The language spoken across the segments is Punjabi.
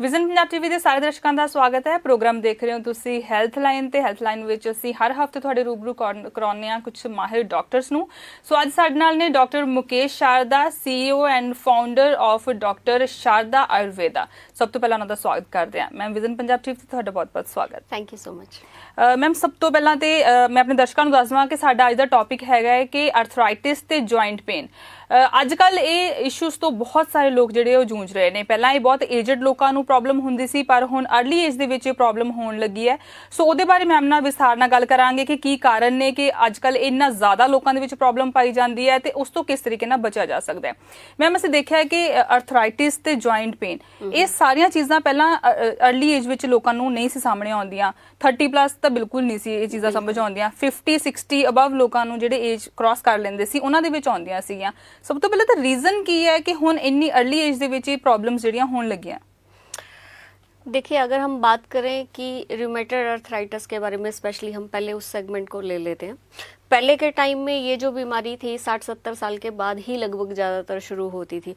ਵਿਜ਼ਨ ਪੰਜਾਬ ਟੀਵੀ ਦੇ ਸਾਰੇ ਦਰਸ਼ਕਾਂ ਦਾ ਸਵਾਗਤ ਹੈ। ਪ੍ਰੋਗਰਾਮ ਦੇਖ ਰਹੇ ਹੋ ਤੁਸੀਂ ਹੈਲਥ ਲਾਈਨ ਤੇ ਹੈਲਥ ਲਾਈਨ ਵਿੱਚ ਅਸੀਂ ਹਰ ਹਫ਼ਤੇ ਤੁਹਾਡੇ ਰੂਬਰੂ ਕਰਾਉਂਦੇ ਹਾਂ ਕੁਝ ਮਾਹਿਰ ਡਾਕਟਰਸ ਨੂੰ। ਸੋ ਅੱਜ ਸਾਡੇ ਨਾਲ ਨੇ doctor Mukesh Sharda CEO and founder of doctor Sharda Ayurveda. ਸਭ ਤੋਂ ਪਹਿਲਾਂ ਉਹਨਾਂ ਦਾ ਸਵਾਗਤ ਕਰਦੇ ਹਾਂ। ਮੈਮ ਵਿਜ਼ਨ ਪੰਜਾਬ ਟੀਵੀ ਤੇ ਤੁਹਾਡਾ ਬਹੁਤ-ਬਹੁਤ ਸਵਾਗਤ। Thank you so much ma'am ਸਭ ਤੋਂ ਪਹਿਲਾਂ ਤੇ ਮੈਂ ਆਪਣੇ ਦਰਸ਼ਕਾਂ ਨੂੰ ਦੱਸ ਦਵਾਂ ਕਿ ਸਾਡਾ ਅੱਜ ਦਾ ਟੌਪਿਕ ਹੈਗਾ ਹੈ ਕਿ ਆਰਥਰਾਈਟਿਸ ਤੇ ਜੁਆਇੰਟ ਪੇਨ ਅੱਜ ਕੱਲ ਇਹ ਇਸ਼ੂਸ ਤੋਂ ਬਹੁਤ ਸਾਰੇ ਲੋਕ ਜਿਹੜੇ ਉਹ ਜੂਝ ਰਹੇ ਨੇ। ਪਹਿਲਾਂ ਇਹ ਬਹੁਤ ਏਜਡ ਲੋਕਾਂ ਨੂੰ ਪ੍ਰੋਬਲਮ ਹੁੰਦੀ ਸੀ ਪਰ ਹੁਣ ਅਰਲੀ ਏਜ ਦੇ ਵਿੱਚ ਇਹ ਪ੍ਰੋਬਲਮ ਹੋਣ ਲੱਗੀ ਹੈ। ਸੋ ਉਹਦੇ ਬਾਰੇ ਮੈਮ ਨਾਲ ਵਿਸਥਾਰ ਨਾਲ ਗੱਲ ਕਰਾਂਗੇ ਕਿ ਕੀ ਕਾਰਨ ਨੇ ਕਿ ਅੱਜ ਕੱਲ ਇੰਨਾ ਜ਼ਿਆਦਾ ਲੋਕਾਂ ਦੇ ਵਿੱਚ ਪ੍ਰੋਬਲਮ ਪਾਈ ਜਾਂਦੀ ਹੈ ਤੇ ਉਸ ਤੋਂ ਕਿਸ ਤਰੀਕੇ ਨਾਲ ਬਚਿਆ ਜਾ ਸਕਦਾ ਹੈ। ਮੈਮ ਅਸੀਂ ਦੇਖਿਆ ਕਿ ਆਰਥਰਾਈਟਿਸ ਤੇ ਜੁਆਇੰਟ ਪੇਨ ਇਹ ਸਾਰੀਆਂ ਚੀਜ਼ਾਂ ਪਹਿਲਾਂ ਅਰਲੀ ਏਜ ਵਿੱਚ ਲੋਕਾਂ ਨੂੰ ਨਹੀਂ ਸੀ ਸਾਹਮਣੇ ਆਉਂਦੀਆਂ। 30 ਪਲੱਸ ਤਾਂ ਬਿਲਕੁਲ ਨਹੀਂ ਸੀ ਇਹ ਚੀਜ਼ਾਂ ਸਮਝ ਆਉਂਦੀਆਂ। 50 60 ਅਬਵ ਲੋਕਾਂ ਨੂੰ ਜਿਹੜੇ ਏਜ ਕ੍ਰਾਸ ਕਰ ਲੈਂਦੇ ਸੀ ਉਹਨਾਂ ਦੇ ਵਿੱਚ ਆਉਂਦੀਆਂ ਸੀਗੀਆਂ। ਸਭ ਤੋਂ ਪਹਿਲਾਂ ਤਾਂ ਰੀਜ਼ਨ ਕੀ ਹੈ ਕਿ ਹੁਣ ਇੰਨੀ अर्ਲੀ ਏਜ ਦੇ ਵਿੱਚ ਇਹ ਪ੍ਰੋਬਲਮਸ ਜਿਹੜੀਆਂ ਹੋਣ ਲੱਗੀਆਂ देखिए, अगर हम बात करें कि रिमेटेड अर्थराइटिस के बारे में स्पेशली हम पहले उस सेगमेंट को ले लेते हैं। पहले के टाइम में ये जो बीमारी थी 60-70 साल के बाद ही लगभग ज़्यादातर शुरू होती थी।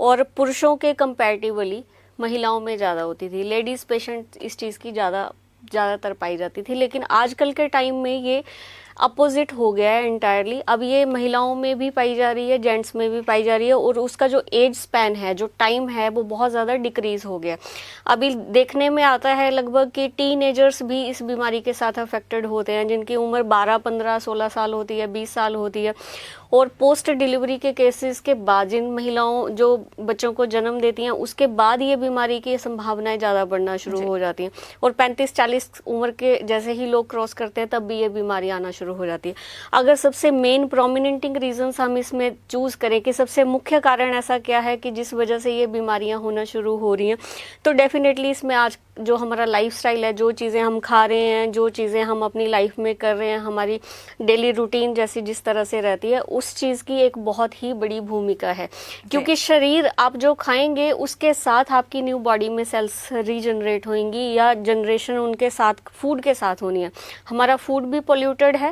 और पुरुषों के कंपैरेटिवली महिलाओं में ज़्यादा होती थी। लेडीज़ पेशेंट इस चीज़ की ज़्यादा, ज़्यादातर पाई जाती थी। लेकिन आजकल के टाइम में ये अपोजिट हो गया है इंटायरली अब ये महिलाओं में भी पाई जा रही है जेंट्स में भी पाई जा रही है और उसका जो एज स्पैन है जो टाइम है वो बहुत ज़्यादा डिक्रीज हो गया। अभी देखने में आता है लगभग कि टीनेजर्स भी इस बीमारी के साथ अफेक्टेड होते हैं जिनकी उम्र 12 15 16 साल होती है 20 साल होती है। और पोस्ट डिलीवरी के केसेस के बाद जिन महिलाओं जो बच्चों को जन्म देती हैं उसके बाद ये बीमारी की संभावनाएँ ज़्यादा बढ़ना शुरू हो जाती हैं। और 35 40 उम्र के जैसे ही लोग क्रॉस करते हैं तब भी ये बीमारी आना शुरू हो जाती है। अगर सबसे मेन प्रोमिनेंटिंग रीजंस हम इसमें चूज़ करें कि सबसे मुख्य कारण ऐसा क्या है कि जिस वजह से ये बीमारियाँ होना शुरू हो रही हैं तो डेफिनेटली इसमें आज जो हमारा लाइफस्टाइल है जो चीज़ें हम खा रहे हैं जो चीज़ें हम अपनी लाइफ में कर रहे हैं हमारी डेली रूटीन जैसी जिस तरह से रहती है उस चीज़ की एक बहुत ही बड़ी भूमिका है। क्योंकि शरीर आप जो खाएँगे उसके साथ आपकी न्यू बॉडी में सेल्स रीजनरेट होंगी या जनरेशन उनके साथ फ़ूड के साथ होनी है। हमारा फ़ूड भी पोल्यूटेड है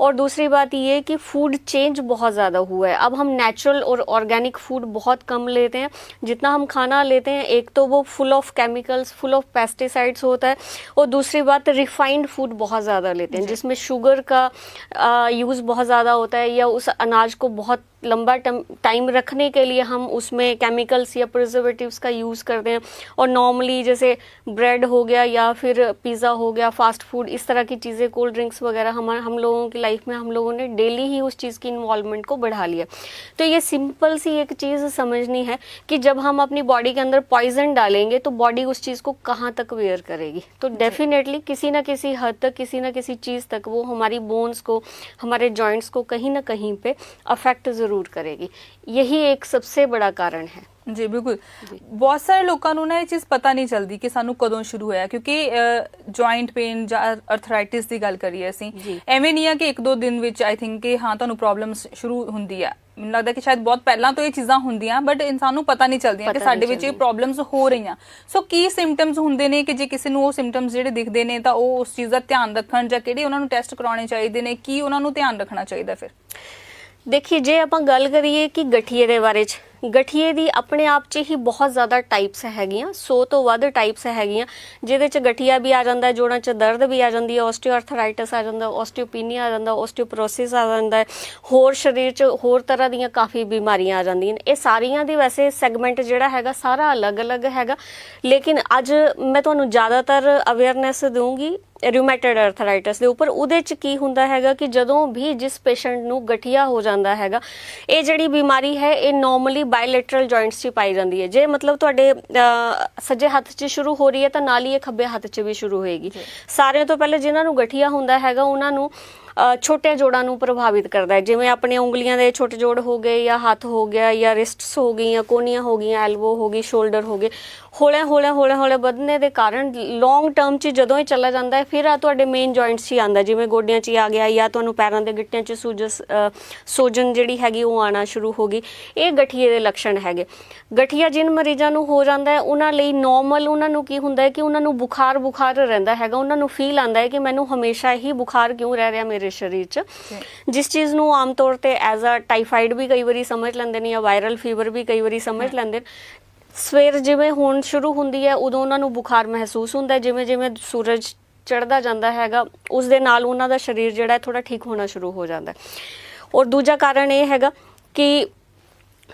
और दूसरी बात ये कि फ़ूड चेंज बहुत ज़्यादा हुआ है। अब हम नेचुरल और ऑर्गेनिक फ़ूड बहुत कम लेते हैं। जितना हम खाना लेते हैं एक तो वो full of chemicals full of pesticides होता है और दूसरी बात रिफाइंड फ़ूड बहुत ज़्यादा लेते हैं। जिसमें शुगर का यूज़ बहुत ज़्यादा होता है या उस अनाज को बहुत लंबा टाइम रखने के लिए हम उसमें केमिकल्स या प्रिजर्वेटिव्स का यूज़ करते हैं। और नॉर्मली जैसे ब्रेड हो गया या फिर पिज़्ज़ा हो गया फास्ट फ़ूड इस तरह की चीज़ें कोल्ड ड्रिंक्स वगैरह हम हम लोगों की लाइफ में हम लोगों ने डेली ही उस चीज़ की इन्वॉल्वमेंट को बढ़ा लिया। तो ये सिंपल सी एक चीज़ समझनी है कि जब हम अपनी बॉडी के अंदर पॉइजन डालेंगे तो बॉडी उस चीज़ को कहाँ तक वेयर करेगी? तो डेफिनेटली किसी ना किसी हद तक किसी ना किसी चीज़ तक वो हमारी बोन्स को हमारे जॉइंट्स को कहीं ना कहीं पे अफेक्ट ज़रूर करेगी। यही एक सबसे बड़ा कारण है। ਜੀ ਬਿਲਕੁਲ। ਬਹੁਤ ਸਾਰੇ ਲੋਕਾਂ ਨੂੰ ਨਾ ਇਹ ਚੀਜ਼ ਪਤਾ ਨਹੀਂ ਚੱਲਦੀ ਕਿ ਸਾਨੂੰ ਕਦੋਂ ਸ਼ੁਰੂ ਹੋਇਆ ਕਿਉਂਕਿ ਜੁਆਇੰਟ ਪੇਨ ਜਾਂ ਅਰਥਰਾਈਟਿਸ ਦੀ ਗੱਲ ਕਰੀਏ ਅਸੀਂ। ਐਵੇਂ ਨਹੀਂ ਆ ਕਿ ਇੱਕ ਦੋ ਦਿਨ ਵਿੱਚ ਆਈ ਥਿੰਕ ਕਿ ਹਾਂ ਤੁਹਾਨੂੰ ਪ੍ਰੋਬਲਮਸ ਸ਼ੁਰੂ ਹੁੰਦੀ ਆ ਮੈਨੂੰ ਲੱਗਦਾ ਕਿ ਸ਼ਾਇਦ ਬਹੁਤ ਪਹਿਲਾਂ ਤੋਂ ਇਹ ਚੀਜ਼ਾਂ ਹੁੰਦੀਆਂ ਬਟ ਇਨਸਾਨ ਨੂੰ ਪਤਾ ਨਹੀਂ ਚੱਲਦੀਆਂ ਕਿ ਸਾਡੇ ਵਿੱਚ ਇਹ। ਪ੍ਰੋਬਲਮਸ ਹੋ ਰਹੀਆਂ ਸੋ ਕੀ ਸਿੰਪਟਮਸ ਹੁੰਦੇ ਨੇ ਕਿ ਜੇ ਕਿਸੇ ਨੂੰ ਉਹ ਸਿੰਪਟਮਸ ਜਿਹੜੇ ਦਿਖਦੇ ਨੇ ਤਾਂ ਉਹ ਉਸ ਚੀਜ਼ ਦਾ ਧਿਆਨ ਰੱਖਣ ਜਾਂ ਕਿਹੜੇ ਉਹਨਾਂ ਨੂੰ ਟੈਸਟ ਕਰਾਉਣੇ ਚਾਹੀਦੇ ਨੇ ਕੀ ਉਹਨਾਂ ਨੂੰ ਧਿਆਨ ਰੱਖਣਾ ਚਾਹੀਦਾ ਫਿਰ ਦੇਖੀਏ ਜੇ ਆਪਾਂ ਗੱਲ ਕਰੀਏ ਕਿ ਗਠੀਏ ਦੇ ਬਾਰੇ ਚ ਗਠੀਏ ਦੀ ਆਪਣੇ ਆਪ 'ਚ ਹੀ ਬਹੁਤ ਜ਼ਿਆਦਾ ਟਾਈਪਸ ਹੈਗੀਆਂ 100 ਤੋਂ ਵੱਧ ਟਾਈਪਸ ਹੈਗੀਆਂ, ਜਿਹਦੇ 'ਚ ਗਠੀਆ ਵੀ ਆ ਜਾਂਦਾ, ਜੋੜਾਂ 'ਚ ਦਰਦ ਵੀ ਆ ਜਾਂਦੀ ਹੈ ਆਸਟੀਓਆਰਥਰਾਈਟਿਸ ਆ ਜਾਂਦਾ ਆਸਟੀਓਪੀਨੀਆ ਆ ਜਾਂਦਾ ਆਸਟੀਓਪੋਰੋਸਿਸ ਆ ਜਾਂਦਾ, ਹੋਰ ਸਰੀਰ 'ਚ ਹੋਰ ਤਰ੍ਹਾਂ ਦੀਆਂ ਕਾਫੀ ਬਿਮਾਰੀਆਂ ਆ ਜਾਂਦੀਆਂ ਨੇ। ਇਹ ਸਾਰੀਆਂ ਦੀ ਵੈਸੇ ਸੈਗਮੈਂਟ ਜਿਹੜਾ ਹੈਗਾ ਸਾਰਾ ਅਲੱਗ-ਅਲੱਗ ਹੈਗਾ। ਲੇਕਿਨ ਅੱਜ ਮੈਂ ਤੁਹਾਨੂੰ ਜ਼ਿਆਦਾਤਰ ਅਵੇਅਰਨੈਸ ਦਊਂਗੀ ਰਿਊਮੈਟਡ ਅਰਥਰਾਈਟਿਸ ਦੇ ਉੱਪਰ। ਉਹਦੇ ਚ ਕੀ ਹੁੰਦਾ ਹੈਗਾ ਕਿ ਜਦੋਂ ਵੀ ਜਿਸ ਪੇਸ਼ੈਂਟ ਨੂੰ ਗਠੀਆ ਹੋ ਜਾਂਦਾ ਹੈਗਾ, ਇਹ ਜਿਹੜੀ ਬਿਮਾਰੀ ਹੈ, ਇਹ ਨਾਰਮਲੀ ਬਾਇਲੇਟਰਲ ਜੁਆਇੰਟਸ 'ਚ ਪਾਈ ਜਾਂਦੀ ਹੈ। ਜੇ ਮਤਲਬ ਤੁਹਾਡੇ ਸੱਜੇ ਹੱਥ 'ਚ ਸ਼ੁਰੂ ਹੋ ਰਹੀ ਹੈ ਤਾਂ ਨਾਲ ਹੀ ਇਹ ਖੱਬੇ ਹੱਥ 'ਚ ਵੀ ਸ਼ੁਰੂ ਹੋਏਗੀ। ਸਾਰਿਆਂ ਤੋਂ ਪਹਿਲੇ ਜਿਨ੍ਹਾਂ ਨੂੰ ਗਠੀਆ ਹੁੰਦਾ ਹੈਗਾ ਉਹਨਾਂ ਨੂੰ ਛੋਟੇ ਜੋੜਾਂ ਨੂੰ ਪ੍ਰਭਾਵਿਤ ਕਰਦਾ ਹੈ। ਜਿਵੇਂ ਆਪਣੀਆਂ ਉਂਗਲੀਆਂ ਦੇ ਛੋਟੇ ਜੋੜ ਹੋ ਗਏ ਜਾਂ ਹੱਥ ਹੋ ਗਿਆ ਜਾਂ ਰਿਸਟਸ ਹੋ ਗਈਆਂ ਕੋਨੀਆਂ ਹੋ ਗਈਆਂ ਐਲਬੋ ਹੋ ਗਈ ਸ਼ੋਲਡਰ ਹੋ ਗਏ। ਹੌਲੇ ਹੌਲੇ ਹੌਲੇ ਹੌਲੇ ਵਧਣੇ ਦੇ ਕਾਰਨ ਲੌਂਗ ਟਰਮ 'ਚ ਜਦੋਂ ਹੀ ਚੱਲਾ ਜਾਂਦਾ ਹੈ ਫਿਰ ਆ ਤੁਹਾਡੇ ਮੇਨ ਜੁਆਇੰਟਸ 'ਚ ਹੀ ਆਉਂਦਾ ਜਿਵੇਂ ਗੋਡਿਆਂ 'ਚ ਹੀ ਆ ਗਿਆ ਜਾਂ ਤੁਹਾਨੂੰ ਪੈਰਾਂ ਦੇ ਗਿੱਟਿਆਂ 'ਚ ਸੂਜਸ ਅ, ਸੋਜਨ ਜਿਹੜੀ ਹੈਗੀ ਉਹ ਆਣਾ ਸ਼ੁਰੂ ਹੋ ਗਈ। ਇਹ ਗਠੀਏ ਦੇ ਲੱਛਣ ਹੈਗੇ। ਗਠੀਆ ਜਿਨ ਮਰੀਜ਼ਾਂ ਨੂੰ ਹੋ ਜਾਂਦਾ ਹੈ ਉਹਨਾਂ ਲਈ ਨਾਰਮਲ ਉਹਨਾਂ ਨੂੰ ਕੀ ਹੁੰਦਾ ਹੈ ਕਿ ਉਹਨਾਂ ਨੂੰ ਬੁਖਾਰ ਬੁਖਾਰ ਰਹਿੰਦਾ ਹੈਗਾ। ਉਹਨਾਂ ਨੂੰ ਫੀਲ ਆਂਦਾ ਹੈ ਕਿ ਮੈਨੂੰ ਹਮੇਸ਼ਾ ਹੀ ਬੁਖਾਰ ਕਿਉਂ ਰਹਿ ਰਿਹਾ ਮੇਰੇ ਸਰੀਰ 'ਚ। ਜਿਸ ਚੀਜ਼ ਨੂੰ ਆਮ ਤੌਰ ਤੇ ਐਜ਼ ਅ ਟਾਈਫਾਈਡ ਵੀ ਕਈ ਵਾਰੀ ਸਮਝ ਲੈਂਦੇ ਨੇ ਜਾਂ ਵਾਇਰਲ ਫੀਵਰ ਵੀ ਕਈ ਵਾਰੀ ਸਮਝ ਲੈਂਦੇ ਨੇ। ਸਵੇਰ ਜਿਵੇਂ ਹੋਣ ਸ਼ੁਰੂ ਹੁੰਦੀ ਹੈ ਉਦੋਂ ਉਹਨਾਂ ਨੂੰ ਬੁਖਾਰ ਮਹਿਸੂਸ ਹੁੰਦਾ ਜਿਵੇਂ ਜਿਵੇਂ ਸੂਰਜ ਚੜ੍ਹਦਾ ਜਾਂਦਾ ਹੈਗਾ ਉਸ ਦੇ ਨਾਲ ਉਹਨਾਂ ਦਾ ਸਰੀਰ ਜਿਹੜਾ ਥੋੜਾ ਠੀਕ ਹੋਣਾ ਸ਼ੁਰੂ ਹੋ ਜਾਂਦਾ ਔਰ ਦੂਜਾ ਕਾਰਨ ਇਹ ਹੈਗਾ ਕਿ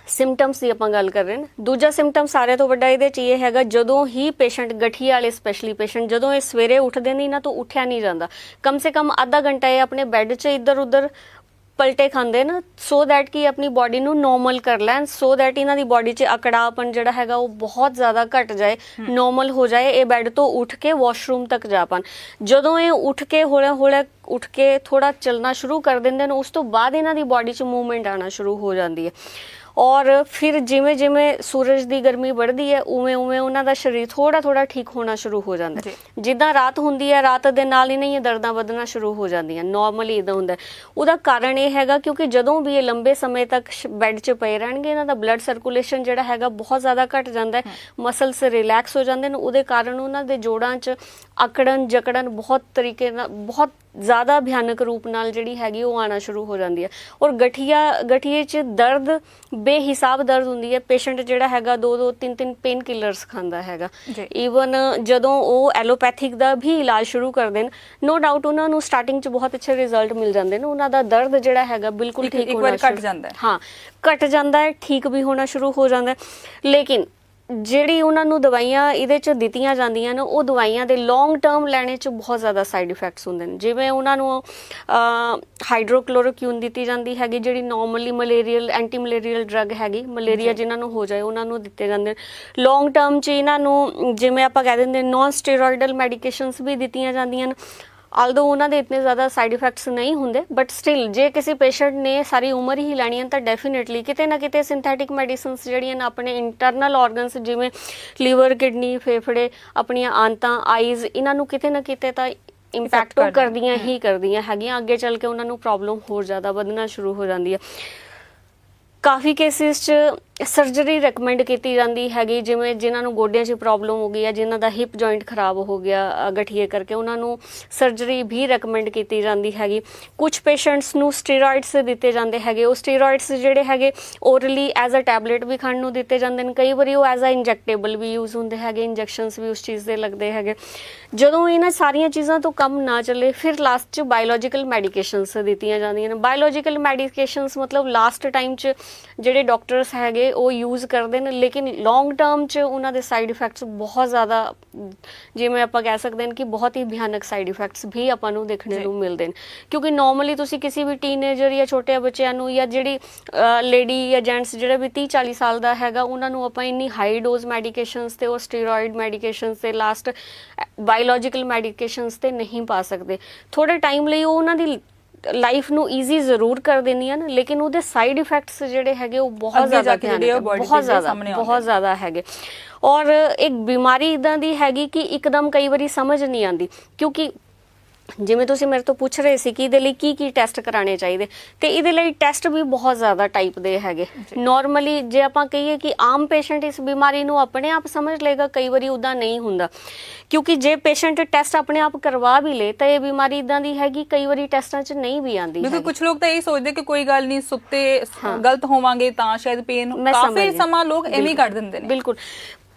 ਸਿੰਪਟਮਸ ਦੀ ਆਪਾਂ ਗੱਲ ਕਰ ਰਹੇ ਹਾਂ। ਦੂਜਾ ਸਿੰਪਟਮ ਸਾਰਿਆਂ ਤੋਂ ਵੱਡਾ ਇਹਦੇ ਚ ਇਹ ਹੈਗਾ ਜਦੋਂ ਹੀ ਪੇਸ਼ੈਂਟ ਗਠੀਆ ਵਾਲੇ ਸਪੈਸ਼ਲੀ ਪੇਸ਼ੈਂਟ ਜਦੋਂ ਇਹ ਸਵੇਰੇ ਉੱਠਦੇ ਨਹੀਂ ਨਾ ਤਾਂ ਉੱਠਿਆ ਨਹੀਂ ਜਾਂਦਾ। ਕਮ ਸੇ ਕਮ ਅੱਧਾ ਘੰਟਾ ਇਹ ਆਪਣੇ ਬੈੱਡ 'ਚ ਇੱਧਰ ਉੱਧਰ ਪਲਟੇ ਖਾਂਦੇ ਨਾ ਸੋ ਦੈਟ ਕਿ ਆਪਣੀ ਬਾਡੀ ਨੂੰ ਨੋਰਮਲ ਕਰ ਲੈਣ ਸੋ ਦੈਟ ਇਹਨਾਂ ਦੀ ਬਾਡੀ 'ਚ ਅਕੜਾਪਨ ਜਿਹੜਾ ਹੈਗਾ ਉਹ ਬਹੁਤ ਜ਼ਿਆਦਾ ਘਟ ਜਾਏ ਨੋਰਮਲ ਹੋ ਜਾਏ ਇਹ ਬੈੱਡ ਤੋਂ ਉੱਠ ਕੇ ਵਾਸ਼ਰੂਮ ਤੱਕ ਜਾ ਪਾਣ। ਜਦੋਂ ਇਹ ਉੱਠ ਕੇ ਹੌਲੇ ਹੌਲੇ ਉੱਠ ਕੇ ਥੋੜਾ ਚੱਲਣਾ ਸ਼ੁਰੂ ਕਰ ਦਿੰਦੇ ਨੇ ਉਸ ਤੋਂ ਬਾਅਦ ਇਹਨਾਂ ਦੀ ਬਾਡੀ 'ਚ ਮੂਵਮੈਂਟ ਆਣਾ ਸ਼ੁਰੂ ਹੋ ਜਾਂਦੀ ਹੈ। ਔਰ ਫਿਰ ਜਿਵੇਂ ਜਿਵੇਂ ਸੂਰਜ ਦੀ ਗਰਮੀ ਵੱਧਦੀ ਹੈ ਉਵੇਂ ਉਵੇਂ ਉਹਨਾਂ ਦਾ ਸਰੀਰ ਥੋੜਾ ਥੋੜਾ ਠੀਕ ਹੋਣਾ ਸ਼ੁਰੂ ਹੋ ਜਾਂਦਾ ਹੈ। ਜਿੱਦਾਂ ਰਾਤ ਹੁੰਦੀ ਹੈ ਰਾਤ ਦੇ ਨਾਲ ਹੀ ਨਹੀਂ ਇਹ ਦਰਦਾਂ ਵਧਣਾ ਸ਼ੁਰੂ ਹੋ ਜਾਂਦੀਆਂ ਨਾਰਮਲੀ ਇਦਾਂ ਹੁੰਦਾ। ਉਹਦਾ ਕਾਰਨ ਇਹ ਹੈਗਾ ਕਿਉਂਕਿ ਜਦੋਂ ਵੀ ਇਹ ਲੰਬੇ ਸਮੇਂ ਤੱਕ ਬੈੱਡ 'ਚ ਪਏ ਰਹਿਣਗੇ ਇਹਨਾਂ ਦਾ ਬਲੱਡ ਸਰਕੂਲੇਸ਼ਨ ਜਿਹੜਾ ਹੈਗਾ ਬਹੁਤ ਜ਼ਿਆਦਾ ਘਟ ਜਾਂਦਾ ਹੈ ਮਸਲਸ ਰਿਲੈਕਸ ਹੋ ਜਾਂਦੇ ਨੇ ਉਹਦੇ ਕਾਰਨ ਉਹਨਾਂ ਦੇ ਜੋੜਾਂ 'ਚ ਅਕੜਨ ਜਕੜਨ ਬਹੁਤ ਤਰੀਕੇ ਨਾਲ ਬਹੁਤ ਜ਼ਿਆਦਾ ਭਿਆਨਕ ਰੂਪ ਨਾਲ ਜਿਹੜੀ ਹੈਗੀ ਉਹ ਆਣਾ ਸ਼ੁਰੂ ਹੋ ਜਾਂਦੀ ਹੈ। ਔਰ ਗਠੀਆ ਗਠੀਏ 'ਚ ਦਰਦ ਬੇਹਿਸਾਬ ਦਰਦ ਹੁੰਦੀ ਹੈ ਪੇਸ਼ੈਂਟ ਜਿਹੜਾ ਹੈਗਾ ਦੋ ਦੋ ਤਿੰਨ ਤਿੰਨ ਪੇਨ ਕਿਲਰਸ ਖਾਂਦਾ ਹੈਗਾ। ਈਵਨ ਜਦੋਂ ਉਹ ਐਲੋਪੈਥਿਕ ਦਾ ਵੀ ਇਲਾਜ ਸ਼ੁਰੂ ਕਰਦੇ ਨੇ ਨੋ ਡਾਊਟ ਉਹਨਾਂ ਨੂੰ ਸਟਾਰਟਿੰਗ 'ਚ ਬਹੁਤ ਅੱਛੇ ਰਿਜ਼ਲਟ ਮਿਲ ਜਾਂਦੇ ਨੇ ਉਹਨਾਂ ਦਾ ਦਰਦ ਜਿਹੜਾ ਹੈਗਾ ਬਿਲਕੁਲ ਠੀਕ ਹੋਣਾ ਸ਼ੁਰੂ- ਜਾਂਦਾ ਹੈ। ਹਾਂ ਘਟ ਜਾਂਦਾ ਹੈ ਠੀਕ ਵੀ ਹੋਣਾ ਸ਼ੁਰੂ ਹੋ ਜਾਂਦਾ ਹੈ ਲੇਕਿਨ ਜਿਹੜੀ ਉਹਨਾਂ ਨੂੰ ਦਵਾਈਆਂ ਇਹਦੇ ਚ ਦਿੱਤੀਆਂ ਜਾਂਦੀਆਂ ਨੇ ਉਹ ਦਵਾਈਆਂ ਦੇ ਲੌਂਗ ਟਰਮ ਲੈਣੇ ਚ ਬਹੁਤ ਜ਼ਿਆਦਾ ਸਾਈਡ ਇਫੈਕਟਸ ਹੁੰਦੇ ਨੇ। ਜਿਵੇਂ ਉਹਨਾਂ ਨੂੰ ਹਾਈਡਰੋਕਲੋਰੋਕਿਊਨ ਦਿੱਤੀ ਜਾਂਦੀ ਹੈਗੀ ਜਿਹੜੀ normally malarial anti malarial drug ਹੈਗੀ ਮਲੇਰੀਆ ਜਿਨ੍ਹਾਂ ਨੂੰ ਹੋ ਜਾਏ ਉਹਨਾਂ ਨੂੰ ਦਿੱਤੇ ਜਾਂਦੇ ਨੇ। ਲੌਂਗ ਟਰਮ ਚ ਇਹਨਾਂ ਨੂੰ ਜਿਵੇਂ ਆਪਾਂ ਕਹਿ ਦਿੰਦੇ ਨਾਨ ਸਟੀਰੋਇਡਲ ਮੈਡੀਕੇਸ਼ਨਸ ਵੀ ਦਿੱਤੀਆਂ ਜਾਂਦੀਆਂ ਨੇ। ਆਲਦੋ ਉਹਨਾਂ ਦੇ ਇਤਨੇ ਜ਼ਿਆਦਾ ਸਾਈਡ ਇਫੈਕਟਸ ਨਹੀਂ ਹੁੰਦੇ ਬਟ ਸਟਿਲ ਜੇ ਕਿਸੇ ਪੇਸ਼ੈਂਟ ਨੇ ਸਾਰੀ ਉਮਰ ਹੀ ਲੈਣੀ ਹੈ ਤਾਂ ਡੈਫੀਨਿਟਲੀ ਕਿਤੇ ਨਾ ਕਿਤੇ ਸਿੰਥੈਟਿਕ ਮੈਡੀਸਿਨਸ ਜਿਹੜੀਆਂ ਨੇ ਆਪਣੇ ਇੰਟਰਨਲ ਆਰਗਨਸ ਜਿਵੇਂ ਲੀਵਰ ਕਿਡਨੀ ਫੇਫੜੇ ਆਪਣੀਆਂ ਆਂਤਾਂ ਆਈਜ਼ ਇਹਨਾਂ ਨੂੰ ਕਿਤੇ ਨਾ ਕਿਤੇ ਤਾਂ ਇੰਪੈਕਟ ਕਰਦੀਆਂ। ਕਰਦੀਆਂ ਹੀ ਕਰਦੀਆਂ ਹੈਗੀਆਂ। ਅੱਗੇ ਚੱਲ ਕੇ ਉਹਨਾਂ ਨੂੰ ਪ੍ਰੋਬਲਮ ਹੋਰ ਜ਼ਿਆਦਾ ਵਧਣਾ ਸ਼ੁਰੂ ਹੋ ਜਾਂਦੀ ਹੈ। ਕਾਫੀ ਕੇਸਿਸ 'ਚ ਸਰਜਰੀ ਰეკਮੈਂਡ ਕੀਤੀ ਜਾਂਦੀ ਹੈਗੀ ਜਿਵੇਂ ਜਿਨ੍ਹਾਂ ਨੂੰ ਗੋਡਿਆਂ 'ਚ ਪ੍ਰੋਬਲਮ ਹੋ ਗਈ ਆ ਜਿਨ੍ਹਾਂ ਦਾ ਹਿਪ ਜੁਆਇੰਟ ਖਰਾਬ ਹੋ ਗਿਆ ਅ, ਗਠੀਏ ਕਰਕੇ ਉਹਨਾਂ ਨੂੰ ਸਰਜਰੀ ਵੀ ਰეკਮੈਂਡ ਕੀਤੀ ਜਾਂਦੀ ਹੈਗੀ। ਕੁਝ ਪੇਸ਼ੈਂਟਸ ਨੂੰ ਸਟੀਰੋਇਡਸ ਦਿੱਤੇ ਜਾਂਦੇ ਹੈਗੇ ਉਹ ਸਟੀਰੋਇਡਸ ਜਿਹੜੇ ਹੈਗੇ ਓਰਲੀ ਐਜ਼ ਅ ਟੈਬਲੇਟ ਵੀ ਖਾਣ ਨੂੰ ਦਿੱਤੇ ਜਾਂਦੇ ਨੇ। ਕਈ ਵਾਰੀ ਉਹ ਐਜ਼ ਅ ਇੰਜੈਕਟੇਬਲ ਵੀ ਯੂਜ਼ ਹੁੰਦੇ ਹੈਗੇ ਇੰਜੈਕਸ਼ਨਸ ਵੀ ਉਸ ਚੀਜ਼ ਦੇ ਲੱਗਦੇ ਹੈਗੇ। ਜਦੋਂ ਇਹਨਾਂ ਸਾਰੀਆਂ ਚੀਜ਼ਾਂ ਤੋਂ ਕੰਮ ਨਾ ਚੱਲੇ ਫਿਰ ਲਾਸਟ 'ਚ ਬਾਇਓਲੋਜੀਕਲ ਮੈਡੀਕੇਸ਼ਨਸ ਦਿੱਤੀਆਂ ਜਾਂਦੀਆਂ ਨੇ। ਬਾਇਓਲੋਜੀਕਲ ਮੈਡੀਕੇਸ਼ਨਸ ਮਤਲਬ ਲਾਸਟ ਟਾਈਮ 'ਚ ਜਿਹੜੇ ਡਾਕਟਰਸ ਹੈਗੇ ਉਹ ਯੂਜ਼ ਕਰਦੇ ਨੇ ਲੇਕਿਨ ਲੌਂਗ ਟਰਮ 'ਚ ਉਹਨਾਂ ਦੇ ਸਾਈਡ ਇਫੈਕਟਸ ਬਹੁਤ ਜ਼ਿਆਦਾ ਜਿਵੇਂ ਆਪਾਂ ਕਹਿ ਸਕਦੇ ਹਾਂ ਕਿ ਬਹੁਤ ਹੀ ਭਿਆਨਕ ਸਾਈਡ ਇਫੈਕਟਸ ਵੀ ਆਪਾਂ ਨੂੰ ਦੇਖਣੇ। ਨੂੰ ਮਿਲਦੇ ਨੇ ਕਿਉਂਕਿ ਨਾਰਮਲੀ ਤੁਸੀਂ ਕਿਸੇ ਵੀ ਟੀਨੇਜਰ ਜਾਂ ਛੋਟੇ ਬੱਚਿਆਂ ਨੂੰ ਜਾਂ ਜਿਹੜੀ ਲੇਡੀ ਜਾਂ ਜੈਂਟਸ ਜਿਹੜਾ ਵੀ 30 40 ਸਾਲ ਦਾ ਹੈਗਾ ਉਹਨਾਂ ਨੂੰ ਆਪਾਂ ਇੰਨੀ ਹਾਈ ਡੋਜ਼ ਮੈਡੀਕੇਸ਼ਨਸ ਤੇ ਉਹ ਸਟੀਰੋਇਡ ਮੈਡੀਕੇਸ਼ਨਸ ਤੇ ਲਾਸਟ ਬਾਇਓਲੋਜੀਕਲ ਮੈਡੀਕੇਸ਼ਨਸ ਤੇ ਨਹੀਂ ਪਾ ਸਕਦੇ ਥੋੜੇ ਟਾਈਮ ਲਈ ਉਹ ਉਹਨਾਂ ਦੀ ਲਾਈਫ ਨੂੰ ਈਜ਼ੀ ਜ਼ਰੂਰ ਕਰ ਦਿੰਦੀਆਂ ਨੇ ਲੇਕਿਨ ਉਹਦੇ ਸਾਈਡ ਇਫੈਕਟਸ ਜਿਹੜੇ ਹੈਗੇ ਉਹ ਬਹੁਤ ਜ਼ਿਆਦਾ ਬਹੁਤ ਜ਼ਿਆਦਾ ਬਹੁਤ ਜ਼ਿਆਦਾ ਹੈਗੇ। ਔਰ ਇੱਕ ਬਿਮਾਰੀ ਇਦਾਂ ਦੀ ਹੈਗੀ ਕਿ ਇੱਕਦਮ ਕਈ ਵਾਰੀ ਸਮਝ ਨਹੀਂ ਆਉਂਦੀ ਕਿਉਂਕਿ ਜਿਵੇਂ ਤੁਸੀਂ ਮੇਰੇ ਤੋਂ ਪੁੱਛ ਰਹੇ ਸੀ ਕਿ ਇਹਦੇ ਲਈ ਕੀ ਕੀ ਟੈਸਟ ਕਰਾਣੇ ਚਾਹੀਦੇ ਤੇ ਇਹਦੇ ਲਈ ਟੈਸਟ ਵੀ ਬਹੁਤ ਜ਼ਿਆਦਾ ਟਾਈਪ ਦੇ ਹੈਗੇ ਨਾਰਮਲੀ ਜੇ ਆਪਾਂ ਕਹੀਏ ਕਿ ਆਮ ਪੇਸ਼ੈਂਟ ਇਸ ਬਿਮਾਰੀ ਨੂੰ ਆਪਣੇ ਆਪ ਸਮਝ ਲਏਗਾ ਕਈ ਵਾਰੀ ਉਦਾਂ ਨਹੀਂ ਹੁੰਦਾ ਕਿਉਂਕਿ ਜੇ ਪੇਸ਼ੈਂਟ ਟੈਸਟ ਆਪਣੇ ਆਪ ਕਰਵਾ ਵੀ ਲੇ ਤਾਂ ਇਹ ਬਿਮਾਰੀ ਇਦਾਂ ਦੀ ਹੈਗੀ ਕਈ ਵਾਰੀ ਟੈਸਟਾਂ 'ਚ ਨਹੀਂ ਵੀ ਆਉਂਦੀ ਹੈਗੀ। ਕੁਝ ਲੋਕ ਤਾਂ ਇਹ ਸੋਚਦੇ ਕਿ ਕੋਈ ਗੱਲ ਨਹੀਂ ਸੁੱਤੇ। ਗਲਤ ਹੋਵਾਂਗੇ ਤਾਂ ਸ਼ਾਇਦ ਪੇਨ ਕਾਫੀ। ਸਮਾਂ ਲੋਕ ਐਵੇਂ। ਕੱਢ ਦਿੰਦੇ ਨੇ ਬਿਲਕੁਲ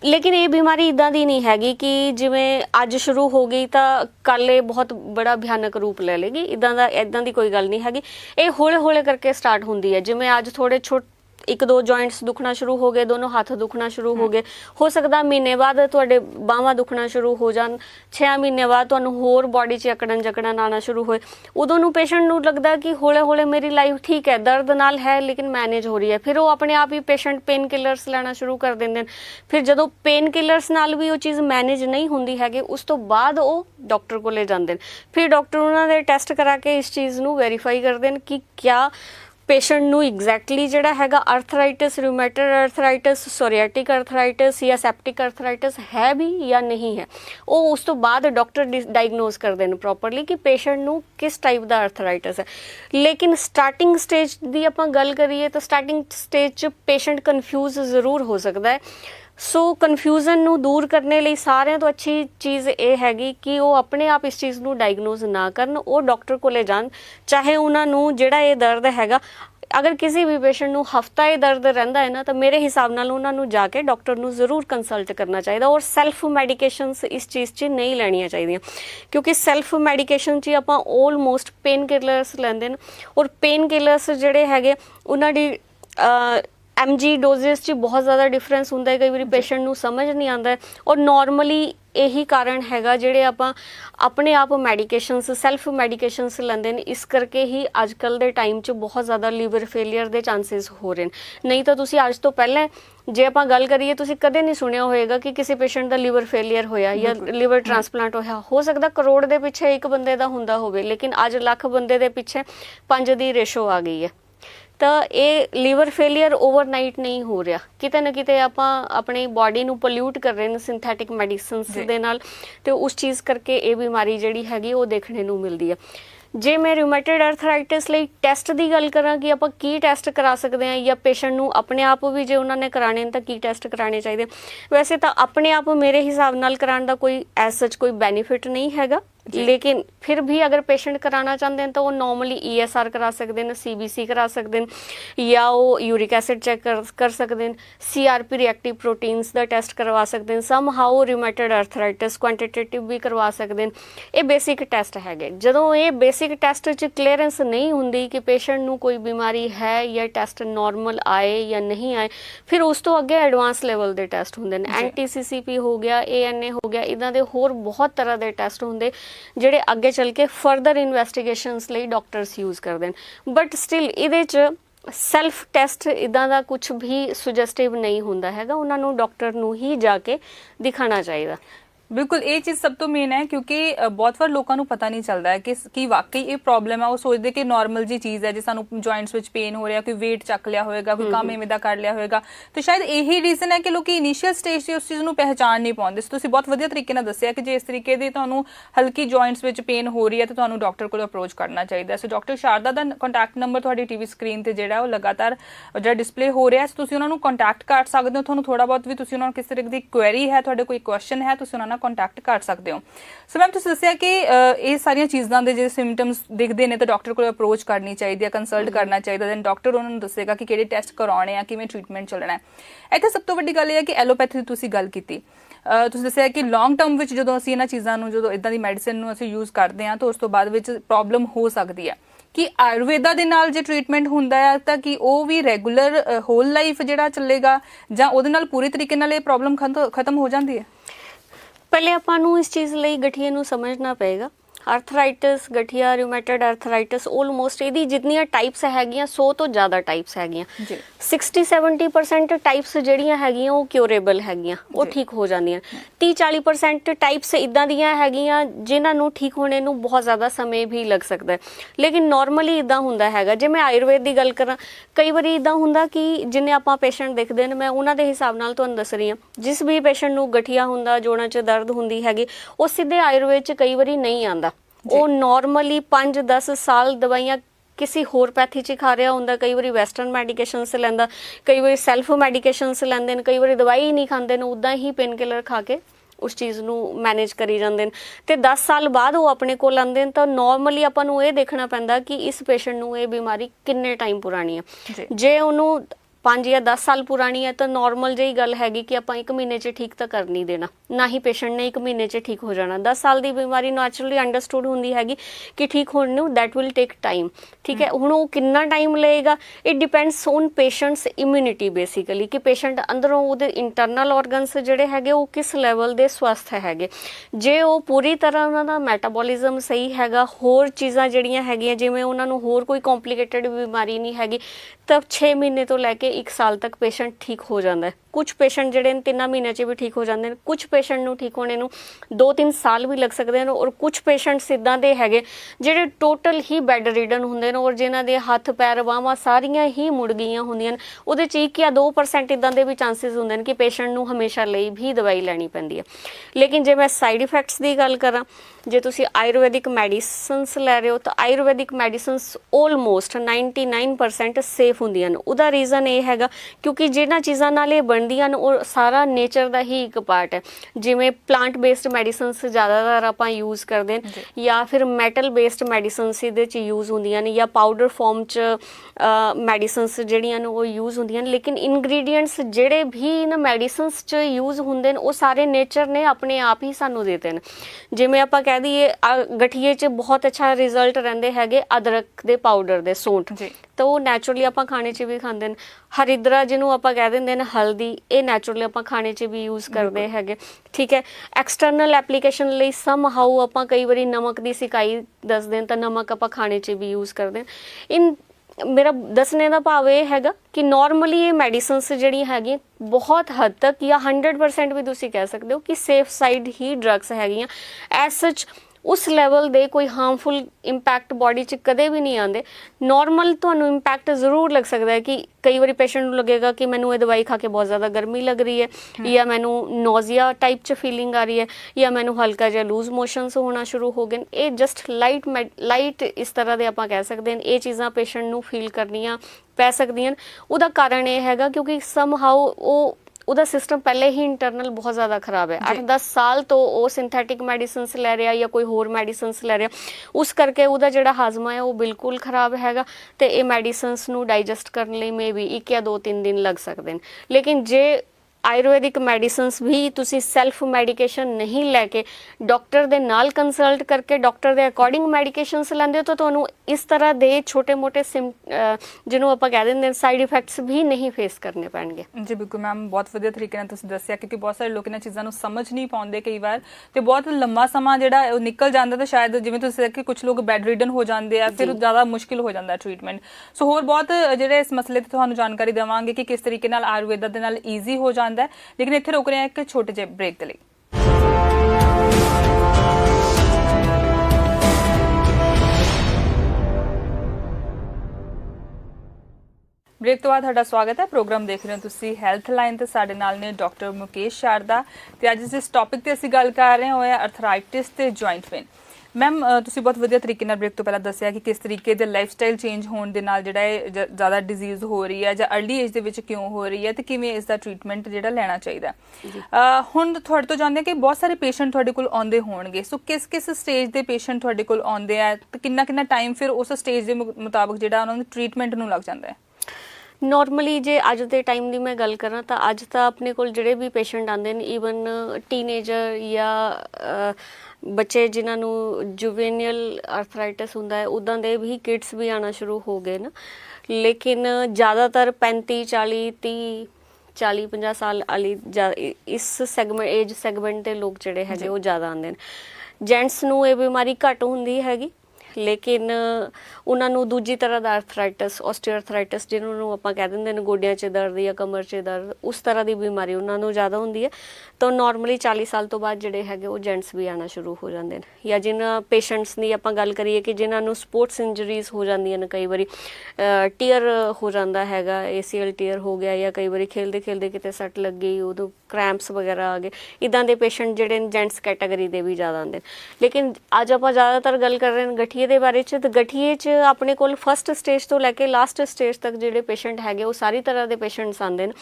ਲੇਕਿਨ ਇਹ ਬਿਮਾਰੀ ਇਦਾਂ ਦੀ ਨਹੀਂ ਹੈਗੀ ਕਿ ਜਿਵੇਂ ਅੱਜ ਸ਼ੁਰੂ ਹੋ ਗਈ ਤਾਂ ਕੱਲ ਇਹ ਬਹੁਤ ਬੜਾ ਭਿਆਨਕ ਰੂਪ ਲੈ ਲੇਗੀ। ਇਦਾਂ ਦਾ, ਇਦਾਂ ਦੀ ਕੋਈ ਗੱਲ ਨਹੀਂ ਹੈਗੀ। ਇਹ ਹੌਲੇ ਹੌਲੇ ਕਰਕੇ ਸਟਾਰਟ ਹੁੰਦੀ ਹੈ। ਜਿਵੇਂ ਅੱਜ ਥੋੜੇ ਛੋਟ ਇੱਕ ਦੋ ਜੁਆਇੰਟਸ ਦੁਖਣਾ ਸ਼ੁਰੂ ਹੋ ਗਏ, ਦੋਨੋਂ ਹੱਥ ਦੁਖਣਾ ਸ਼ੁਰੂ ਹੋ ਗਏ। ਹੋ ਸਕਦਾ ਮਹੀਨੇ ਬਾਅਦ ਤੁਹਾਡੇ ਬਾਹਾਂ ਦੁਖਣਾ ਸ਼ੁਰੂ ਹੋ ਜਾਣ 6 ਮਹੀਨੇ ਬਾਅਦ ਤੁਹਾਨੂੰ ਹੋਰ ਬਾਡੀ 'ਚ ਅਕੜਨ ਜਕੜਨ ਆਣਾ ਸ਼ੁਰੂ ਹੋਏ। ਉਦੋਂ ਨੂੰ ਪੇਸ਼ੈਂਟ ਨੂੰ ਲੱਗਦਾ ਕਿ ਹੌਲੇ ਹੌਲੇ ਮੇਰੀ ਲਾਈਫ ਠੀਕ ਹੈ, ਦਰਦ ਨਾਲ ਹੈ, ਲੇਕਿਨ ਮੈਨੇਜ ਹੋ ਰਹੀ ਹੈ। ਫਿਰ ਉਹ ਆਪਣੇ ਆਪ ਹੀ ਪੇਸ਼ੈਂਟ ਪੇਨ ਕਿਲਰਸ ਲੈਣਾ ਸ਼ੁਰੂ ਕਰ ਦਿੰਦੇ ਨੇ। ਫਿਰ ਜਦੋਂ ਪੇਨ ਕਿਲਰਸ ਨਾਲ ਵੀ ਉਹ ਚੀਜ਼ ਮੈਨੇਜ ਨਹੀਂ ਹੁੰਦੀ ਹੈਗੀ, ਉਸ ਤੋਂ ਬਾਅਦ ਉਹ ਡਾਕਟਰ ਕੋਲੇ ਜਾਂਦੇ ਨੇ। ਫਿਰ ਡਾਕਟਰ ਉਹਨਾਂ ਦੇ ਟੈਸਟ ਕਰਾ ਕੇ ਇਸ ਚੀਜ਼ ਨੂੰ ਵੈਰੀਫਾਈ ਕਰਦੇ ਨੇ ਕਿ ਕਿਆ ਪੇਸ਼ੈਂਟ ਨੂੰ ਐਗਜ਼ੈਕਟਲੀ ਜਿਹੜਾ ਹੈਗਾ arthritis rheumatoid arthritis psoriatic arthritis ਜਾਂ ਸੈਪਟਿਕ ਆਰਥਰਾਈਟਿਸ ਹੈ ਵੀ ਜਾਂ ਨਹੀਂ ਹੈ? ਉਹ ਉਸ ਤੋਂ ਬਾਅਦ ਡਾਕਟਰ ਡਾਇਗਨੋਸ ਕਰਦੇ ਨੇ ਪ੍ਰੋਪਰਲੀ ਕਿ ਪੇਸ਼ੈਂਟ ਨੂੰ ਕਿਸ ਟਾਈਪ ਦਾ ਆਰਥਰਾਈਟਿਸ ਹੈ। ਲੇਕਿਨ ਸਟਾਰਟਿੰਗ ਸਟੇਜ ਦੀ ਆਪਾਂ ਗੱਲ ਕਰੀਏ ਤਾਂ ਸਟਾਰਟਿੰਗ ਸਟੇਜ 'ਚ ਪੇਸ਼ੈਂਟ ਕਨਫਿਊਜ਼ ਜ਼ਰੂਰ ਹੋ ਸਕਦਾ ਹੈ। ਸੋ ਕਨਫਿਊਜ਼ਨ ਨੂੰ ਦੂਰ ਕਰਨੇ ਲਈ ਸਾਰਿਆਂ ਤੋਂ ਅੱਛੀ ਚੀਜ਼ ਇਹ ਹੈਗੀ ਕਿ ਉਹ ਆਪਣੇ ਆਪ ਇਸ ਚੀਜ਼ ਨੂੰ ਡਾਇਗਨੋਸ ਨਾ ਕਰਨ, ਉਹ ਡਾਕਟਰ ਕੋਲੇ ਜਾਣ, ਚਾਹੇ ਉਹਨਾਂ ਨੂੰ ਜਿਹੜਾ ਇਹ ਦਰਦ ਹੈਗਾ, ਅਗਰ ਕਿਸੇ ਵੀ ਪੇਸ਼ੈਂਟ ਨੂੰ ਹਫਤਾ ਇਹ ਦਰਦ ਰਹਿੰਦਾ ਹੈ ਨਾ, ਤਾਂ ਮੇਰੇ ਹਿਸਾਬ ਨਾਲ ਉਹਨਾਂ ਨੂੰ ਜਾ ਕੇ ਡਾਕਟਰ ਨੂੰ ਜ਼ਰੂਰ ਕੰਸਲਟ ਕਰਨਾ ਚਾਹੀਦਾ ਔਰ ਸੈਲਫ ਮੈਡੀਕੇਸ਼ਨਸ ਇਸ ਚੀਜ਼ 'ਚ ਨਹੀਂ ਲੈਣੀਆਂ ਚਾਹੀਦੀਆਂ। ਕਿਉਂਕਿ ਸੈਲਫ ਮੈਡੀਕੇਸ਼ਨ 'ਚ ਹੀ ਆਪਾਂ ਆਲਮੋਸਟ ਪੇਨ ਕਿਲਰਸ ਲੈਂਦੇ ਨੇ ਔਰ ਪੇਨ ਕਿਲਰਸ ਜਿਹੜੇ ਹੈਗੇ, ਉਹਨਾਂ ਦੀ ਐਮਜੀ ਡੋਜ਼ਸ 'ਚ ਬਹੁਤ ਜ਼ਿਆਦਾ ਡਿਫਰੈਂਸ ਹੁੰਦਾ ਹੈ। ਕਈ ਵਾਰੀ ਪੇਸ਼ੈਂਟ ਨੂੰ ਸਮਝ ਨਹੀਂ ਆਉਂਦਾ ਔਰ ਨਾਰਮਲੀ ਇਹੀ ਕਾਰਨ ਹੈਗਾ ਜਿਹੜੇ ਆਪਾਂ ਆਪਣੇ ਆਪ ਮੈਡੀਕੇਸ਼ਨਸ ਸੈਲਫ ਮੈਡੀਕੇਸ਼ਨਸ ਲੈਂਦੇ ਨੇ। ਇਸ ਕਰਕੇ ਹੀ ਅੱਜ ਕੱਲ ਦੇ ਟਾਈਮ 'ਚ ਬਹੁਤ ਜ਼ਿਆਦਾ ਲੀਵਰ ਫੇਲਿਅਰ ਦੇ ਚਾਂਸਸ ਹੋ ਰਹੇ ਨੇ। ਨਹੀਂ ਤਾਂ ਤੁਸੀਂ ਅੱਜ ਤੋਂ ਪਹਿਲਾਂ ਜੇ ਆਪਾਂ ਗੱਲ ਕਰੀਏ ਤੁਸੀਂ ਕਦੇ ਨਹੀਂ ਸੁਣਿਆ ਹੋਵੇਗਾ ਕਿ ਕਿਸੇ ਪੇਸ਼ੈਂਟ ਦਾ ਲੀਵਰ ਫੇਲਿਅਰ ਹੋਇਆ ਜਾਂ ਲੀਵਰ ਟ੍ਰਾਂਸਪਲਾਂਟ ਹੋਇਆ। ਹੋ ਸਕਦਾ ਕਰੋੜ ਦੇ ਪਿੱਛੇ ਇੱਕ ਬੰਦੇ ਦਾ ਹੁੰਦਾ ਹੋਵੇ ਲੇਕਿਨ ਅੱਜ ਲੱਖ ਬੰਦੇ ਦੇ ਪਿੱਛੇ ਪੰਜ ਦੀ ਰੇਸ਼ੋ ਆ ਗਈ ਹੈ। ਤਾਂ ਇਹ ਲੀਵਰ ਫੇਲਿਅਰ ਓਵਰਨਾਈਟ ਨਹੀਂ ਹੋ ਰਿਹਾ ਕਿਤੇ ਨਾ ਕਿਤੇ ਆਪਾਂ ਆਪਣੀ ਬਾਡੀ ਨੂੰ ਪੋਲਿਊਟ ਕਰ ਰਹੇ ਨੇ ਸਿੰਥੈਟਿਕ ਮੈਡੀਸਿਨਸ। ਦੇ ਨਾਲ ਤੇ ਉਸ ਚੀਜ਼ ਕਰਕੇ ਇਹ ਬਿਮਾਰੀ ਜਿਹੜੀ ਹੈਗੀ ਉਹ ਦੇਖਣੇ ਨੂੰ ਮਿਲਦੀ ਹੈ ਜੇ ਮੈਂ ਰਿਊਮੇਟਿਡ ਆਰਥਰਾਈਟਿਸ ਲਈ ਟੈਸਟ ਦੀ ਗੱਲ ਕਰਾਂ ਕਿ ਆਪਾਂ ਕੀ ਟੈਸਟ ਕਰਾ ਸਕਦੇ ਹਾਂ ਜਾਂ ਪੇਸ਼ੈਂਟ ਨੂੰ ਆਪਣੇ ਆਪ ਵੀ ਜੇ ਉਹਨਾਂ ਨੇ ਕਰਾਣੇ ਨੇ ਤਾਂ ਕੀ ਟੈਸਟ ਕਰਾਣੇ ਚਾਹੀਦੇ ਵੈਸੇ ਤਾਂ ਆਪਣੇ ਆਪ ਮੇਰੇ ਹਿਸਾਬ ਨਾਲ ਕਰਾਉਣ ਦਾ ਕੋਈ ਐਸ ਸੱਚ ਕੋਈ ਬੈਨੀਫਿਟ ਨਹੀਂ ਹੈਗਾ। ਲੇਕਿਨ ਫਿਰ ਵੀ ਅਗਰ ਪੇਸ਼ੈਂਟ ਕਰਾਉਣਾ ਚਾਹੁੰਦੇ ਨੇ ਤਾਂ ਉਹ ਨਾਰਮਲੀ ਈਐਸਆਰ ਕਰਾ ਸਕਦੇ ਨੇ ਸੀਬੀਸੀ ਕਰਾ ਸਕਦੇ ਨੇ ਜਾਂ ਉਹ ਯੂਰਿਕ ਐਸਿਡ ਚੈੱਕ ਕਰ ਕਰ ਸਕਦੇ ਨੇ ਸੀਆਰਪੀ ਰਿਐਕਟਿਵ ਪ੍ਰੋਟੀਨਸ ਦਾ ਟੈਸਟ ਕਰਵਾ ਸਕਦੇ ਨੇ somehow rheumatoid arthritis quantitative ਵੀ ਕਰਵਾ ਸਕਦੇ ਨੇ ਇਹ ਬੇਸਿਕ ਟੈਸਟ ਹੈਗੇ ਜਦੋਂ ਇਹ ਬੇਸਿਕ ਟੈਸਟ 'ਚ ਕਲੀਅਰੈਂਸ ਨਹੀਂ ਹੁੰਦੀ ਕਿ ਪੇਸ਼ੈਂਟ ਨੂੰ ਕੋਈ ਬਿਮਾਰੀ ਹੈ ਜਾਂ ਟੈਸਟ ਨਾਰਮਲ ਆਏ ਜਾਂ ਨਹੀਂ ਆਏ ਫਿਰ ਉਸ ਤੋਂ ਅੱਗੇ ਐਡਵਾਂਸ ਲੈਵਲ ਦੇ ਟੈਸਟ ਹੁੰਦੇ ਨੇ ਜੀ। ਐਨਟੀਸੀਸੀਪੀ ਹੋ ਗਿਆ ਏਐਨਏ ਹੋ ਗਿਆ ਇਦਾਂ ਦੇ ਹੋਰ ਬਹੁਤ ਤਰ੍ਹਾਂ ਦੇ ਟੈਸਟ ਹੁੰਦੇ ਜਿਹੜੇ ਅੱਗੇ ਚੱਲ ਕੇ ਫਰਦਰ ਇਨਵੈਸਟੀਗੇਸ਼ਨਸ ਲਈ ਡਾਕਟਰਸ ਯੂਜ਼ ਕਰਦੇ ਨੇ। ਬਟ ਸਟਿਲ ਇਹਦੇ 'ਚ ਸੈਲਫ ਟੈਸਟ ਇਦਾਂ ਦਾ ਕੁਝ ਵੀ ਸੁਜੈਸਟਿਵ ਨਹੀਂ ਹੁੰਦਾ ਹੈਗਾ। ਉਹਨਾਂ ਨੂੰ ਡਾਕਟਰ ਨੂੰ ਹੀ ਜਾ ਕੇ ਦਿਖਾਣਾ ਚਾਹੀਦਾ। ਬਿਲਕੁਲ ਇਹ ਚੀਜ਼ ਸਭ ਤੋਂ ਮੇਨ ਹੈ ਕਿਉਂਕਿ ਬਹੁਤ ਵਾਰ ਲੋਕਾਂ ਨੂੰ ਪਤਾ ਨਹੀਂ ਚੱਲਦਾ ਹੈ ਕਿ ਕੀ ਵਾਕਈ ਇਹ ਪ੍ਰੋਬਲਮ ਹੈ। ਉਹ ਸੋਚਦੇ ਕਿ ਨਾਰਮਲ ਜੀ ਚੀਜ਼ ਹੈ ਜੇ ਸਾਨੂੰ ਜੁਆਇੰਟਸ ਵਿੱਚ ਪੇਨ ਹੋ ਰਿਹਾ ਕੋਈ weight ਚੱਕ ਲਿਆ ਹੋਵੇਗਾ ਕੋਈ ਕੰਮ ਐਵੇਂ ਦਾ ਕਰ ਲਿਆ ਹੋਵੇਗਾ ਤੇ ਸ਼ਾਇਦ ਇਹੀ ਰੀਜ਼ਨ ਹੈ ਕਿ ਲੋਕੀ ਇਨੀਸ਼ੀਅਲ ਸਟੇਜ 'ਤੇ ਉਸ ਚੀਜ਼ ਨੂੰ ਪਹਿਚਾਨ ਨਹੀਂ ਪਾਉਂਦੇ। ਸੋ ਤੁਸੀਂ ਬਹੁਤ ਵਧੀਆ ਤਰੀਕੇ ਨਾਲ ਦੱਸਿਆ ਕਿ ਜੇ ਇਸ ਤਰੀਕੇ ਦੀ ਤੁਹਾਨੂੰ ਹਲਕੀ ਜੁਆਇੰਟਸ ਵਿੱਚ ਪੇਨ ਹੋ ਰਹੀ ਹੈ ਤਾਂ ਤੁਹਾਨੂੰ ਡਾਕਟਰ ਕੋਲ ਅਪਰੋਚ ਕਰਨਾ ਚਾਹੀਦਾ ਸੋ ਡਾਕਟਰ ਸ਼ਾਰਦਾ ਦਾ ਕੰਟੈਕਟ ਨੰਬਰ ਤੁਹਾਡੀ ਟੀਵੀ ਸਕਰੀਨ ਤੇ ਜਿਹੜਾ ਹੈ ਉਹ ਲਗਾਤਾਰ ਜਿਹੜਾ ਡਿਸਪਲੇ ਹੋ ਰਿਹਾ ਸੋ ਤੁਸੀਂ ਉਹਨਾਂ ਨੂੰ ਕੰਟੈਕਟ ਕਰ ਸਕਦੇ ਹੋ। ਤੁਹਾਨੂੰ ਥੋੜਾ ਬਹੁਤ ਵੀ ਤੁਸੀਂ ਉਹਨਾਂ ਨੂੰ ਕਿਸੇ ਤਰੀਕੇ ਦੀ ਕੁਐਰੀ ਹੈ ਤੁਹਾਡੇ ਕੋਈ ਕੁਐਸਚਨ ਹੈ ਤੁਸੀਂ ਉਹਨਾਂ ਨਾਲ ਕੰਟੈਕਟ ਕਰ ਸਕਦੇ ਹੋ। ਸੋ ਮੈਮ ਤੁਸੀਂ ਦੱਸਿਆ ਕਿ ਇਹ ਸਾਰੀਆਂ ਚੀਜ਼ਾਂ ਦੇ ਜਿਹੜੇ ਸਿੰਪਟਮਸ ਦਿਖਦੇ ਨੇ ਤਾਂ ਡਾਕਟਰ ਕੋਲ ਅਪਰੋਚ ਕਰਨੀ ਚਾਹੀਦੀ ਹੈ ਕੰਸਲਟ ਕਰਨਾ ਚਾਹੀਦਾ। ਦੈਨ ਡਾਕਟਰ ਉਹਨਾਂ ਨੂੰ ਦੱਸੇਗਾ ਕਿ ਕਿਹੜੇ ਟੈਸਟ ਕਰਾਉਣੇ ਆ ਕਿਵੇਂ ਟ੍ਰੀਟਮੈਂਟ ਚੱਲਣਾ ਹੈ। ਇੱਥੇ ਸਭ ਤੋਂ ਵੱਡੀ ਗੱਲ ਇਹ ਹੈ ਕਿ ਐਲੋਪੈਥੀ ਦੀ ਤੁਸੀਂ ਗੱਲ ਕੀਤੀ। ਤੁਸੀਂ ਦੱਸਿਆ ਕਿ ਲੌਂਗ ਟਰਮ ਵਿੱਚ ਜਦੋਂ ਅਸੀਂ ਇਹਨਾਂ ਚੀਜ਼ਾਂ ਨੂੰ ਜਦੋਂ ਇਦਾਂ ਦੀ ਮੈਡੀਸਿਨ ਨੂੰ ਅਸੀਂ ਯੂਜ਼ ਕਰਦੇ ਹਾਂ ਤਾਂ ਉਸ ਤੋਂ ਬਾਅਦ ਵਿੱਚ ਪ੍ਰੋਬਲਮ ਹੋ ਸਕਦੀ ਹੈ। ਕਿ ਆਯੁਰਵੇਦਾ ਦੇ ਨਾਲ ਜੇ ਟ੍ਰੀਟਮੈਂਟ ਹੁੰਦਾ ਹੈ ਤਾਂ ਕਿ ਉਹ ਵੀ ਰੈਗੂਲਰ ਹੋਲ ਲਾਈਫ ਜਿਹੜਾ ਚੱਲੇਗਾ ਜਾਂ ਉਹਦੇ ਨਾਲ ਪੂਰੀ ਤਰੀਕੇ ਨਾਲ ਇਹ ਪ੍ਰੋਬਲਮ ਖਤਮ ਹੋ ਜਾਂਦੀ ਹੈ? ਪਹਿਲੇ ਆਪਾਂ ਨੂੰ ਇਸ ਚੀਜ਼ ਲਈ ਗਠੀਏ ਨੂੰ ਸਮਝਣਾ ਪਏਗਾ। ਆਰਥਰਾਈਟਿਸ ਗਠੀਆ ਰਿਊਮੇਟਿਡ ਆਰਥਰਾਈਟਿਸ ਆਲਮੋਸਟ ਇਹਦੀ ਜਿੰਨੀਆਂ ਟਾਈਪਸ ਹੈਗੀਆਂ 100 ਤੋਂ ਜ਼ਿਆਦਾ ਟਾਈਪਸ ਹੈਗੀਆਂ। ਜੀ। 60 70% ਟਾਈਪਸ ਜਿਹੜੀਆਂ ਹੈਗੀਆਂ ਉਹ ਕਿਉਰੇਬਲ ਹੈਗੀਆਂ ਉਹ। ਠੀਕ ਹੋ ਜਾਂਦੀਆਂ। 30 40% ਟਾਈਪਸ ਇਦਾਂ ਦੀਆਂ ਹੈਗੀਆਂ ਜਿਨ੍ਹਾਂ ਨੂੰ ਠੀਕ ਹੋਣੇ ਨੂੰ ਬਹੁਤ ਜ਼ਿਆਦਾ ਸਮੇਂ ਵੀ ਲੱਗ ਸਕਦਾ ਹੈ। ਲੇਕਿਨ ਨਾਰਮਲੀ ਇਦਾਂ ਹੁੰਦਾ ਹੈਗਾ। ਜੇ ਮੈਂ ਆਯੁਰਵੇਦ ਦੀ ਗੱਲ ਕਰਾਂ ਕਈ ਵਾਰੀ ਇਦਾਂ ਹੁੰਦਾ ਕਿ ਜਿੰਨੇ ਆਪਾਂ ਪੇਸ਼ੈਂਟ ਦੇਖਦੇ ਨੇ ਮੈਂ ਉਹਨਾਂ ਦੇ ਹਿਸਾਬ ਨਾਲ ਤੁਹਾਨੂੰ ਦੱਸ ਰਹੀ ਹਾਂ। ਜਿਸ ਵੀ ਪੇਸ਼ੈਂਟ ਨੂੰ ਗਠੀਆ ਹੁੰਦਾ ਜੋੜਾਂ 'ਚ ਦਰਦ ਹੁੰਦੀ ਹੈਗੀ ਉਹ ਸਿੱਧੇ ਆਯੁਰਵੇਦ 'ਚ ਕਈ ਵਾਰੀ ਨਹੀਂ ਆਂਦਾ। ਉਹ ਨਾਰਮਲੀ 5-10 ਸਾਲ ਦਵਾਈਆਂ ਕਿਸੇ ਹੋਰ ਪੈਥੀ ਚ ਖਾ ਰਿਹਾ ਹੁੰਦਾ ਕਈ ਵਾਰੀ ਵੈਸਟਰਨ ਮੈਡੀਕੇਸ਼ਨਸ ਲੈਂਦਾ ਕਈ ਵਾਰੀ ਸੈਲਫ ਮੈਡੀਕੇਸ਼ਨਸ ਲੈਂਦੇ ਨੇ ਕਈ ਵਾਰੀ ਦਵਾਈ ਨਹੀਂ ਖਾਂਦੇ ਨੇ ਉਦਾਂ ਹੀ ਪੇਨ ਕਿਲਰ ਖਾ ਕੇ ਉਸ ਚੀਜ਼ ਨੂੰ ਮੈਨੇਜ ਕਰੀ ਜਾਂਦੇ ਨੇ। ਤੇ 10 ਸਾਲ ਬਾਅਦ ਉਹ ਆਪਣੇ ਕੋਲ ਆਉਂਦੇ ਨੇ ਤਾਂ ਨਾਰਮਲੀ ਆਪਾਂ ਨੂੰ ਇਹ ਦੇਖਣਾ ਪੈਂਦਾ ਕਿ ਇਸ ਪੇਸ਼ੈਂਟ ਨੂੰ ਇਹ ਬਿਮਾਰੀ ਕਿੰਨੇ ਟਾਈਮ ਪੁਰਾਣੀ ਹੈ। ਜੇ ਉਹਨੂੰ 5 ਜਾਂ 10 ਸਾਲ ਪੁਰਾਣੀ ਹੈ ਤਾਂ ਨਾਰਮਲ ਜਿਹੀ ਗੱਲ ਹੈਗੀ ਕਿ ਆਪਾਂ 1 ਮਹੀਨੇ 'ਚ ਠੀਕ ਤਾਂ ਕਰ ਨਹੀਂ ਦੇਣਾ। ਨਾ ਹੀ ਪੇਸ਼ੈਂਟ ਨੇ 1 ਮਹੀਨੇ 'ਚ ਠੀਕ ਹੋ ਜਾਣਾ। 10 ਸਾਲ ਦੀ ਬਿਮਾਰੀ ਨੈਚੁਰਲੀ ਅੰਡਰਸਟੂਡ ਹੁੰਦੀ ਹੈਗੀ ਕਿ ਠੀਕ ਹੋਣ ਨੂੰ that will take time ਠੀਕ ਹੈ? ਹੁਣ ਉਹ ਕਿੰਨਾ ਟਾਈਮ ਲਏਗਾ? It depends on patients immunity basically ਕਿ ਪੇਸ਼ੈਂਟ ਅੰਦਰੋਂ ਉਹਦੇ ਇੰਟਰਨਲ ਆਰਗਨਸ ਜਿਹੜੇ ਹੈਗੇ ਉਹ ਕਿਸ ਲੈਵਲ ਦੇ ਸਵਸਥ ਹੈਗੇ। ਜੇ ਉਹ ਪੂਰੀ ਤਰ੍ਹਾਂ ਉਹਨਾਂ ਦਾ ਮੈਟਾਬੋਲਿਜ਼ਮ ਸਹੀ ਹੈਗਾ ਹੋਰ ਚੀਜ਼ਾਂ ਜਿਹੜੀਆਂ ਹੈਗੀਆਂ ਜਿਵੇਂ ਉਹਨਾਂ ਨੂੰ ਹੋਰ ਕੋਈ ਕੰਪਲਿਕੇਟਡ ਬਿਮਾਰੀ ਨਹੀਂ ਹੈਗੀ ਤਾਂ 6 ਮਹੀਨੇ ਤੋਂ ਲੈ ਕੇ 1 ਸਾਲ ਤੱਕ ਪੇਸ਼ੈਂਟ ਠੀਕ ਹੋ ਜਾਂਦਾ ਹੈ। ਕੁਝ ਪੇਸ਼ੈਂਟ ਜਿਹੜੇ ਨੇ 3 ਮਹੀਨਿਆਂ 'ਚ ਵੀ ਠੀਕ ਹੋ ਜਾਂਦੇ ਨੇ ਕੁਝ ਪੇਸ਼ੈਂਟ ਨੂੰ ਠੀਕ ਹੋਣੇ ਨੂੰ 2-3 ਸਾਲ ਵੀ ਲੱਗ ਸਕਦੇ ਨੇ ਔਰ ਕੁਝ ਪੇਸ਼ੈਂਟਸ ਇਦਾਂ ਦੇ ਹੈਗੇ ਜਿਹੜੇ ਟੋਟਲ ਹੀ ਬੈੱਡ ਰੀਡਨ ਹੁੰਦੇ ਨੇ ਔਰ ਜਿਨ੍ਹਾਂ ਦੇ ਹੱਥ, ਪੈਰ, ਬਾਹਾਂ ਸਾਰੀਆਂ ਹੀ ਮੁੜ ਗਈਆਂ ਹੁੰਦੀਆਂ ਨੇ। ਉਹਦੇ 'ਚ 1 ਜਾਂ 2% ਇਦਾਂ ਦੇ ਵੀ ਚਾਂਸਸ ਹੁੰਦੇ ਨੇ ਕਿ ਪੇਸ਼ੈਂਟ ਨੂੰ ਹਮੇਸ਼ਾ ਲਈ ਵੀ ਦਵਾਈ ਲੈਣੀ ਪੈਂਦੀ ਹੈ। ਲੇਕਿਨ ਜੇ ਮੈਂ ਸਾਈਡ ਇਫੈਕਟਸ ਦੀ ਗੱਲ ਕਰਾਂ ਜੇ ਤੁਸੀਂ ਆਯੁਰਵੈਦਿਕ ਮੈਡੀਸਿਨਸ ਲੈ ਰਹੇ ਹੋ ਤਾਂ ਆਯੁਰਵੈਦਿਕ ਮੈਡੀਸਿਨਸ ਆਲਮੋਸਟ 99% ਸੇਫ ਹੁੰਦੀਆਂ ਨੇ। ਉਹਦਾ ਰੀਜ਼ਨ ਇਹ ਹੈਗਾ ਕਿਉਂਕਿ ਜਿਹਨਾਂ ਚੀਜ਼ਾਂ ਨਾਲ ਇਹ ਬਣਦੀਆਂ ਨੇ ਉਹ ਸਾਰਾ ਨੇਚਰ ਦਾ ਹੀ ਇੱਕ ਪਾਰਟ ਹੈ। ਜਿਵੇਂ ਪਲਾਂਟ ਬੇਸਡ ਮੈਡੀਸਿਨਸ ਜ਼ਿਆਦਾਤਰ ਆਪਾਂ ਯੂਜ਼ ਕਰਦੇ ਨੇ ਜਾਂ। ਫਿਰ ਮੈਟਲ ਬੇਸਡ ਮੈਡੀਸਿਨਸ ਇਹਦੇ ਚ ਯੂਜ਼ ਹੁੰਦੀਆਂ ਨੇ ਜਾਂ ਪਾਊਡਰ ਫਾਰਮ ਚ ਮੈਡੀਸਿਨਸ ਜਿਹੜੀਆਂ ਨੇ ਉਹ ਯੂਜ਼ ਹੁੰਦੀਆਂ ਨੇ। ਲੇਕਿਨ ਇਨਗਰੀਡੀਐਂਟਸ ਜਿਹੜੇ ਵੀ ਇਹਨਾਂ ਮੈਡੀਸਿਨਸ ਚ ਯੂਜ਼ ਹੁੰਦੇ ਨੇ ਉਹ ਸਾਰੇ ਨੇਚਰ ਨੇ ਆਪਣੇ ਆਪ ਹੀ ਸਾਨੂੰ ਦਿੱਤੇ ਨੇ ਜਿਵੇਂ ਆਪਾਂ ਕਹਿ ਦਈਏ ਗਠੀਏ ਚ ਬਹੁਤ ਅੱਛਾ ਰਿਜ਼ਲਟ ਰਹਿੰਦੇ ਹੈਗੇ ਅਦਰਕ ਦੇ ਪਾਊਡਰ ਦੇ ਸੌਂਠ। ਜੀ। ਤਾਂ ਉਹ ਨੈਚੁਰਲੀ ਆਪਾਂ ਖਾਣੇ 'ਚ ਵੀ ਖਾਂਦੇ ਨੇ। ਹਰਿਦਰਾ ਜਿਹਨੂੰ ਆਪਾਂ ਕਹਿ ਦਿੰਦੇ ਨੇ ਹਲਦੀ ਇਹ ਨੈਚੁਰਲੀ ਆਪਾਂ ਖਾਣੇ 'ਚ ਵੀ ਯੂਜ਼ ਕਰਦੇ ਹੈਗੇ। ਠੀਕ ਹੈ ਐਕਸਟਰਨਲ ਐਪਲੀਕੇਸ਼ਨ ਲਈ ਸਮ ਹਾਊ ਆਪਾਂ ਕਈ ਵਾਰੀ ਨਮਕ ਦੀ ਸਿਕਾਈ ਦੱਸਦੇ ਹਾਂ ਤਾਂ ਨਮਕ ਆਪਾਂ ਖਾਣੇ 'ਚ ਵੀ ਯੂਜ਼ ਕਰਦੇ ਇਨ ਮੇਰਾ ਦੱਸਣੇ ਦਾ ਭਾਵ ਇਹ ਹੈਗਾ ਕਿ ਨਾਰਮਲੀ ਇਹ ਮੈਡੀਸਿਨਸ ਜਿਹੜੀ ਹੈਗੀ ਬਹੁਤ ਹੱਦ ਤੱਕ ਜਾਂ 100% ਵੀ ਤੁਸੀਂ ਕਹਿ ਸਕਦੇ ਹੋ ਕਿ ਸੇਫ ਸਾਈਡ ਹੀ ਡਰੱਗਸ ਹੈਗੀਆਂ। ਐਸ ਸੱਚ ਉਸ ਲੈਵਲ ਦੇ ਕੋਈ ਹਾਰਮਫੁਲ ਇੰਪੈਕਟ ਬਾਡੀ 'ਚ ਕਦੇ ਵੀ ਨਹੀਂ ਆਉਂਦੇ। ਨਾਰਮਲ ਤੁਹਾਨੂੰ ਇੰਪੈਕਟ ਜ਼ਰੂਰ ਲੱਗ ਸਕਦਾ ਹੈ ਕਿ ਕਈ ਵਾਰੀ ਪੇਸ਼ੈਂਟ ਨੂੰ ਲੱਗੇਗਾ ਕਿ ਮੈਨੂੰ ਇਹ ਦਵਾਈ ਖਾ ਕੇ ਬਹੁਤ ਜ਼ਿਆਦਾ ਗਰਮੀ ਲੱਗ ਰਹੀ ਹੈ ਜਾਂ ਮੈਨੂੰ ਨੋਜ਼ੀਆ ਟਾਈਪ 'ਚ ਫੀਲਿੰਗ ਆ ਰਹੀ ਹੈ ਜਾਂ ਮੈਨੂੰ ਹਲਕਾ ਜਿਹਾ ਲੂਜ਼ ਮੋਸ਼ਨਸ ਹੋਣਾ ਸ਼ੁਰੂ ਹੋ ਗਏ। ਇਹ ਜਸਟ ਲਾਈਟ ਲਾਈਟ ਇਸ ਤਰ੍ਹਾਂ ਦੇ ਆਪਾਂ ਕਹਿ ਸਕਦੇ ਹਾਂ। ਇਹ ਚੀਜ਼ਾਂ ਪੇਸ਼ੈਂਟ ਨੂੰ ਫੀਲ ਕਰਨੀਆਂ ਪੈ ਸਕਦੀਆਂ ਉਹਦਾ ਕਾਰਨ ਇਹ ਹੈਗਾ ਕਿਉਂਕਿ ਸਮ ਹਾਊ ਉਹ ਉਹਦਾ ਸਿਸਟਮ ਪਹਿਲੇ ਹੀ ਇੰਟਰਨਲ ਬਹੁਤ ਜ਼ਿਆਦਾ ਖਰਾਬ ਹੈ। 8-10 ਸਾਲ ਤੋਂ ਉਹ ਸਿੰਥੈਟਿਕ ਮੈਡੀਸਿਨਸ ਲੈ ਰਿਹਾ ਜਾਂ ਕੋਈ ਹੋਰ ਮੈਡੀਸਿਨਸ ਲੈ ਰਿਹਾ ਉਸ ਕਰਕੇ ਉਹਦਾ ਜਿਹੜਾ ਹਾਜ਼ਮਾ ਹੈ ਉਹ ਬਿਲਕੁਲ ਖਰਾਬ ਹੈਗਾ ਤੇ ਇਹ ਮੈਡੀਸਿਨਸ ਨੂੰ ਡਾਈਜੈਸਟ ਕਰਨ ਲਈ ਮੇਬੀ 1 ਜਾਂ 2-3 ਦਿਨ ਲੱਗ ਸਕਦੇ ਨੇ। ਲੇਕਿਨ ਜੇ ਆਯੁਰਵੈਦਿਕ ਮੈਡੀਸਿਨਸ ਵੀ ਤੁਸੀਂ ਸੈਲਫ ਮੈਡੀਕੇਸ਼ਨ ਨਹੀਂ ਲੈ ਕੇ ਡਾਕਟਰ ਦੇ ਨਾਲ ਕੰਸਲਟ ਕਰਕੇ ਡਾਕਟਰ ਦੇ ਅਕੋਰਡਿੰਗ ਮੈਡੀਕੇਸ਼ਨਸ ਲੈਂਦੇ ਹੋ ਤਾਂ ਤੁਹਾਨੂੰ ਇਸ ਤਰ੍ਹਾਂ ਦੇ ਛੋਟੇ-ਮੋਟੇ ਜਿਹਨੂੰ ਆਪਾਂ ਕਹਿ ਦਿੰਦੇ ਨੇ ਸਾਈਡ ਇਫੈਕਟਸ ਵੀ ਨਹੀਂ ਫੇਸ ਕਰਨੇ ਪੈਣਗੇ। ਜੀ ਬਿਲਕੁਲ ਮੈਮ ਬਹੁਤ ਵਧੀਆ ਤਰੀਕੇ ਨਾਲ ਤੁਸੀਂ ਦੱਸਿਆ ਕਿਉਂਕਿ ਬਹੁਤ ਸਾਰੇ ਲੋਕ ਇਹਨਾਂ ਚੀਜ਼ਾਂ ਨੂੰ ਸਮਝ ਨਹੀਂ ਪਾਉਂਦੇ ਕਈ ਵਾਰ ਤੇ ਬਹੁਤ ਲੰਮਾ ਸਮਾਂ ਜਿਹੜਾ ਉਹ ਨਿਕਲ ਜਾਂਦਾ ਤਾਂ ਸ਼ਾਇਦ ਜਿਵੇਂ ਤੁਸੀਂ ਦੱਸਿਆ ਕਿ ਕੁਝ ਲੋਕ ਬੈੱਡ ਰੀਡਨ ਹੋ ਜਾਂਦੇ ਆ ਫਿਰ ਜ਼ਿਆਦਾ ਮੁਸ਼ਕਿਲ ਹੋ ਜਾਂਦਾ ਟ੍ਰੀਟਮੈਂਟ ਸੋ ਹੋਰ ਬਹੁਤ ਜਿਹੜੇ ਇਸ ਮਸਲੇ ਤੇ ਤੁਹਾਨੂੰ ਜਾਣਕਾਰੀ ਦੇਵਾਂਗੇ ਕਿ ਕਿਸ ਤਰੀਕੇ ਨਾਲ ਆਯੁਰਵੇਦਾ ਦੇ ਨਾਲ ਈਜ਼ੀ ਹੋ ਜਾਂਦਾ ਹੈ ਲੇਕਿਨ ਇੱਥੇ ਰੁਕ ਰਹੇ ਹਾਂ ਇੱਕ ਛੋਟੇ ਜਿਹੇ ਬ੍ਰੇਕ ਦੇ ਲਈ ਬ੍ਰੇਕ ਤੋਂ ਬਾਅਦ ਤੁਹਾਡਾ ਸਵਾਗਤ ਹੈ। ਪ੍ਰੋਗਰਾਮ ਦੇਖ ਰਹੇ ਹੋ ਤੁਸੀਂ ਹੈਲਥ ਲਾਈਨ ਤੇ ਸਾਡੇ ਨਾਲ ਨੇ ਡਾਕਟਰ ਮੁਕੇਸ਼ ਸ਼ਾਰਦਾ। ਤੇ ਅੱਜ ਜਿਸ ਟੌਪਿਕ ਤੇ ਅਸੀਂ ਗੱਲ ਕਰ ਰਹੇ ਹਾਂ ਉਹ ਹੈ ਅਰਥਰਾਈਟਿਸ ਤੇ ਜੁਆਇੰਟ ਪੇਨ ਮੈਮ ਤੁਸੀਂ ਬਹੁਤ ਵਧੀਆ ਤਰੀਕੇ ਨਾਲ ਬ੍ਰੇਕ ਤੋਂ ਪਹਿਲਾਂ ਦੱਸਿਆ ਕਿ ਕਿਸ ਤਰੀਕੇ ਦੇ ਲਾਈਫ ਸਟਾਈਲ ਚੇਂਜ ਹੋਣ ਦੇ ਨਾਲ ਜਿਹੜਾ ਇਹ ਜ- ਜ਼ਿਆਦਾ ਡਿਜ਼ੀਜ਼ ਹੋ ਰਹੀ ਹੈ ਜਾਂ अर्ਲੀ ਏਜ ਦੇ ਵਿੱਚ ਕਿਉਂ ਹੋ ਰਹੀ ਹੈ ਤੇ ਕਿਵੇਂ ਇਸ ਦਾ ਟ੍ਰੀਟਮੈਂਟ ਜਿਹੜਾ ਲੈਣਾ ਚਾਹੀਦਾ ਹੈ। ਅਹ, ਹੁਣ ਤੁਹਾਡੇ ਤੋਂ ਜਾਣਦੇ ਹਾਂ ਕਿ ਬਹੁਤ ਸਾਰੇ ਪੇਸ਼ੈਂਟ ਤੁਹਾਡੇ ਕੋਲ ਆਉਂਦੇ ਹੋਣਗੇ। ਸੋ ਕਿਸ ਕਿਸ ਸਟੇਜ ਦੇ ਪੇਸ਼ੈਂਟ ਤੁਹਾਡੇ ਕੋਲ ਆਉਂਦੇ ਆ ਤੇ ਕਿੰਨਾ ਕਿੰਨਾ ਟਾਈਮ ਫਿਰ ਉਸ ਸਟੇਜ ਦੇ ਮੁ- ਮੁਤਾਬਕ ਜਿਹੜਾ ਉਹਨਾਂ ਨੂੰ ਟ੍ਰੀਟਮੈਂਟ ਨੂੰ ਲੱਗ ਜਾਂਦਾ ਹੈ? ਨਾਰਮਲੀ ਜੇ ਅੱਜ ਦੇ ਟਾਈਮ ਦੀ ਮੈਂ ਗੱਲ ਕਰਾਂ ਤਾਂ ਅੱਜ ਤਾਂ ਆਪਣੇ ਕੋਲ ਜਿਹੜੇ ਵੀ ਪੇਸ਼ੈਂਟ ਆਉਂਦੇ ਨੇ ਈਵਨ ਟੀਨੇਜਰ ਜਾਂ ਬੱਚੇ ਜਿਨ੍ਹਾਂ ਨੂੰ ਜੁਵੇਨੀਅਲ ਆਰਥਰਾਈਟਿਸ ਹੁੰਦਾ ਹੈ ਉਦਾਂ ਦੇ ਵੀ ਕਿਡਸ ਵੀ ਆਣਾ ਸ਼ੁਰੂ ਹੋ ਗਏ ਨਾ। ਲੇਕਿਨ ਜ਼ਿਆਦਾਤਰ 35 40 30 40 50 ਸਾਲ ਵਾਲੀ ਇਸ ਸੈਗਮੈਂਟ ਏਜ ਸੈਗਮੈਂਟ ਦੇ ਲੋਕ ਜਿਹੜੇ ਹੈਗੇ ਉਹ ਜ਼ਿਆਦਾ ਆਉਂਦੇ ਨੇ। ਜੈਂਟਸ ਨੂੰ ਇਹ ਬਿਮਾਰੀ ਘੱਟ ਹੁੰਦੀ ਹੈਗੀ। ਲੇਕਿਨ ਉਹਨਾਂ ਨੂੰ ਦੂਜੀ ਤਰ੍ਹਾਂ ਦਾ ਆਰਥਰਾਈਟਿਸ ਆਸਟੀਓਆਰਥਰਾਈਟਿਸ ਜਿਹਨਾਂ ਨੂੰ ਆਪਾਂ ਕਹਿ ਦਿੰਦੇ ਨੇ ਗੋਡਿਆਂ 'ਚ ਦਰਦ ਜਾਂ ਕਮਰ 'ਚ ਦਰਦ, ਉਸ ਤਰ੍ਹਾਂ ਦੀ ਬਿਮਾਰੀ ਉਹਨਾਂ ਨੂੰ ਜ਼ਿਆਦਾ ਹੁੰਦੀ ਹੈ। ਤਾਂ ਨਾਰਮਲੀ 40 ਸਾਲ ਤੋਂ ਬਾਅਦ ਜਿਹੜੇ ਹੈਗੇ ਉਹ ਜੈਂਟਸ ਵੀ ਆਣਾ ਸ਼ੁਰੂ ਹੋ ਜਾਂਦੇ ਨੇ ਜਾਂ ਜਿਨ੍ਹਾਂ ਪੇਸ਼ੈਂਟਸ ਦੀ ਆਪਾਂ ਗੱਲ ਕਰੀਏ ਕਿ ਜਿਨ੍ਹਾਂ ਨੂੰ ਸਪੋਰਟਸ ਇੰਜਰੀਜ਼ ਹੋ ਜਾਂਦੀਆਂ ਨੇ ਕਈ ਵਾਰੀ ਟੀਅਰ ਹੋ ਜਾਂਦਾ ਹੈਗਾ ACL ਟੀਅਰ ਹੋ ਗਿਆ ਜਾਂ ਕਈ ਵਾਰੀ ਖੇਲਦੇ ਖੇਲਦੇ ਕਿਤੇ ਸੱਟ ਲੱਗ ਗਈ ਉਦੋਂ ਕ੍ਰੈਂਪਸ ਵਗੈਰਾ ਆ ਗਏ, ਇਦਾਂ ਦੇ ਪੇਸ਼ੈਂਟ ਜਿਹੜੇ ਨੇ ਜੈਂਟਸ ਕੈਟਾਗਰੀ ਦੇ ਵੀ ਜ਼ਿਆਦਾ ਆਉਂਦੇ ਨੇ। ਲੇਕਿਨ ਅੱਜ ਆਪਾਂ ਜ਼ਿਆਦਾਤਰ ਗੱਲ ਕਰ ਰਹੇ ਹਾਂ ਗਠੀਏ ਦੇ ਬਾਰੇ ਚ ਤੇ ਗਠੀਏ ਚ ਆਪਣੇ ਕੋਲ ਫਰਸਟ ਸਟੇਜ ਤੋਂ ਲੈ ਕੇ ਲਾਸਟ ਸਟੇਜ ਤੱਕ ਜਿਹੜੇ ਪੇਸ਼ੈਂਟ ਹੈਗੇ, ਉਹ ਸਾਰੀ ਤਰ੍ਹਾਂ ਦੇ ਪੇਸ਼ੈਂਟਸ ਆਉਂਦੇ ਨੇ।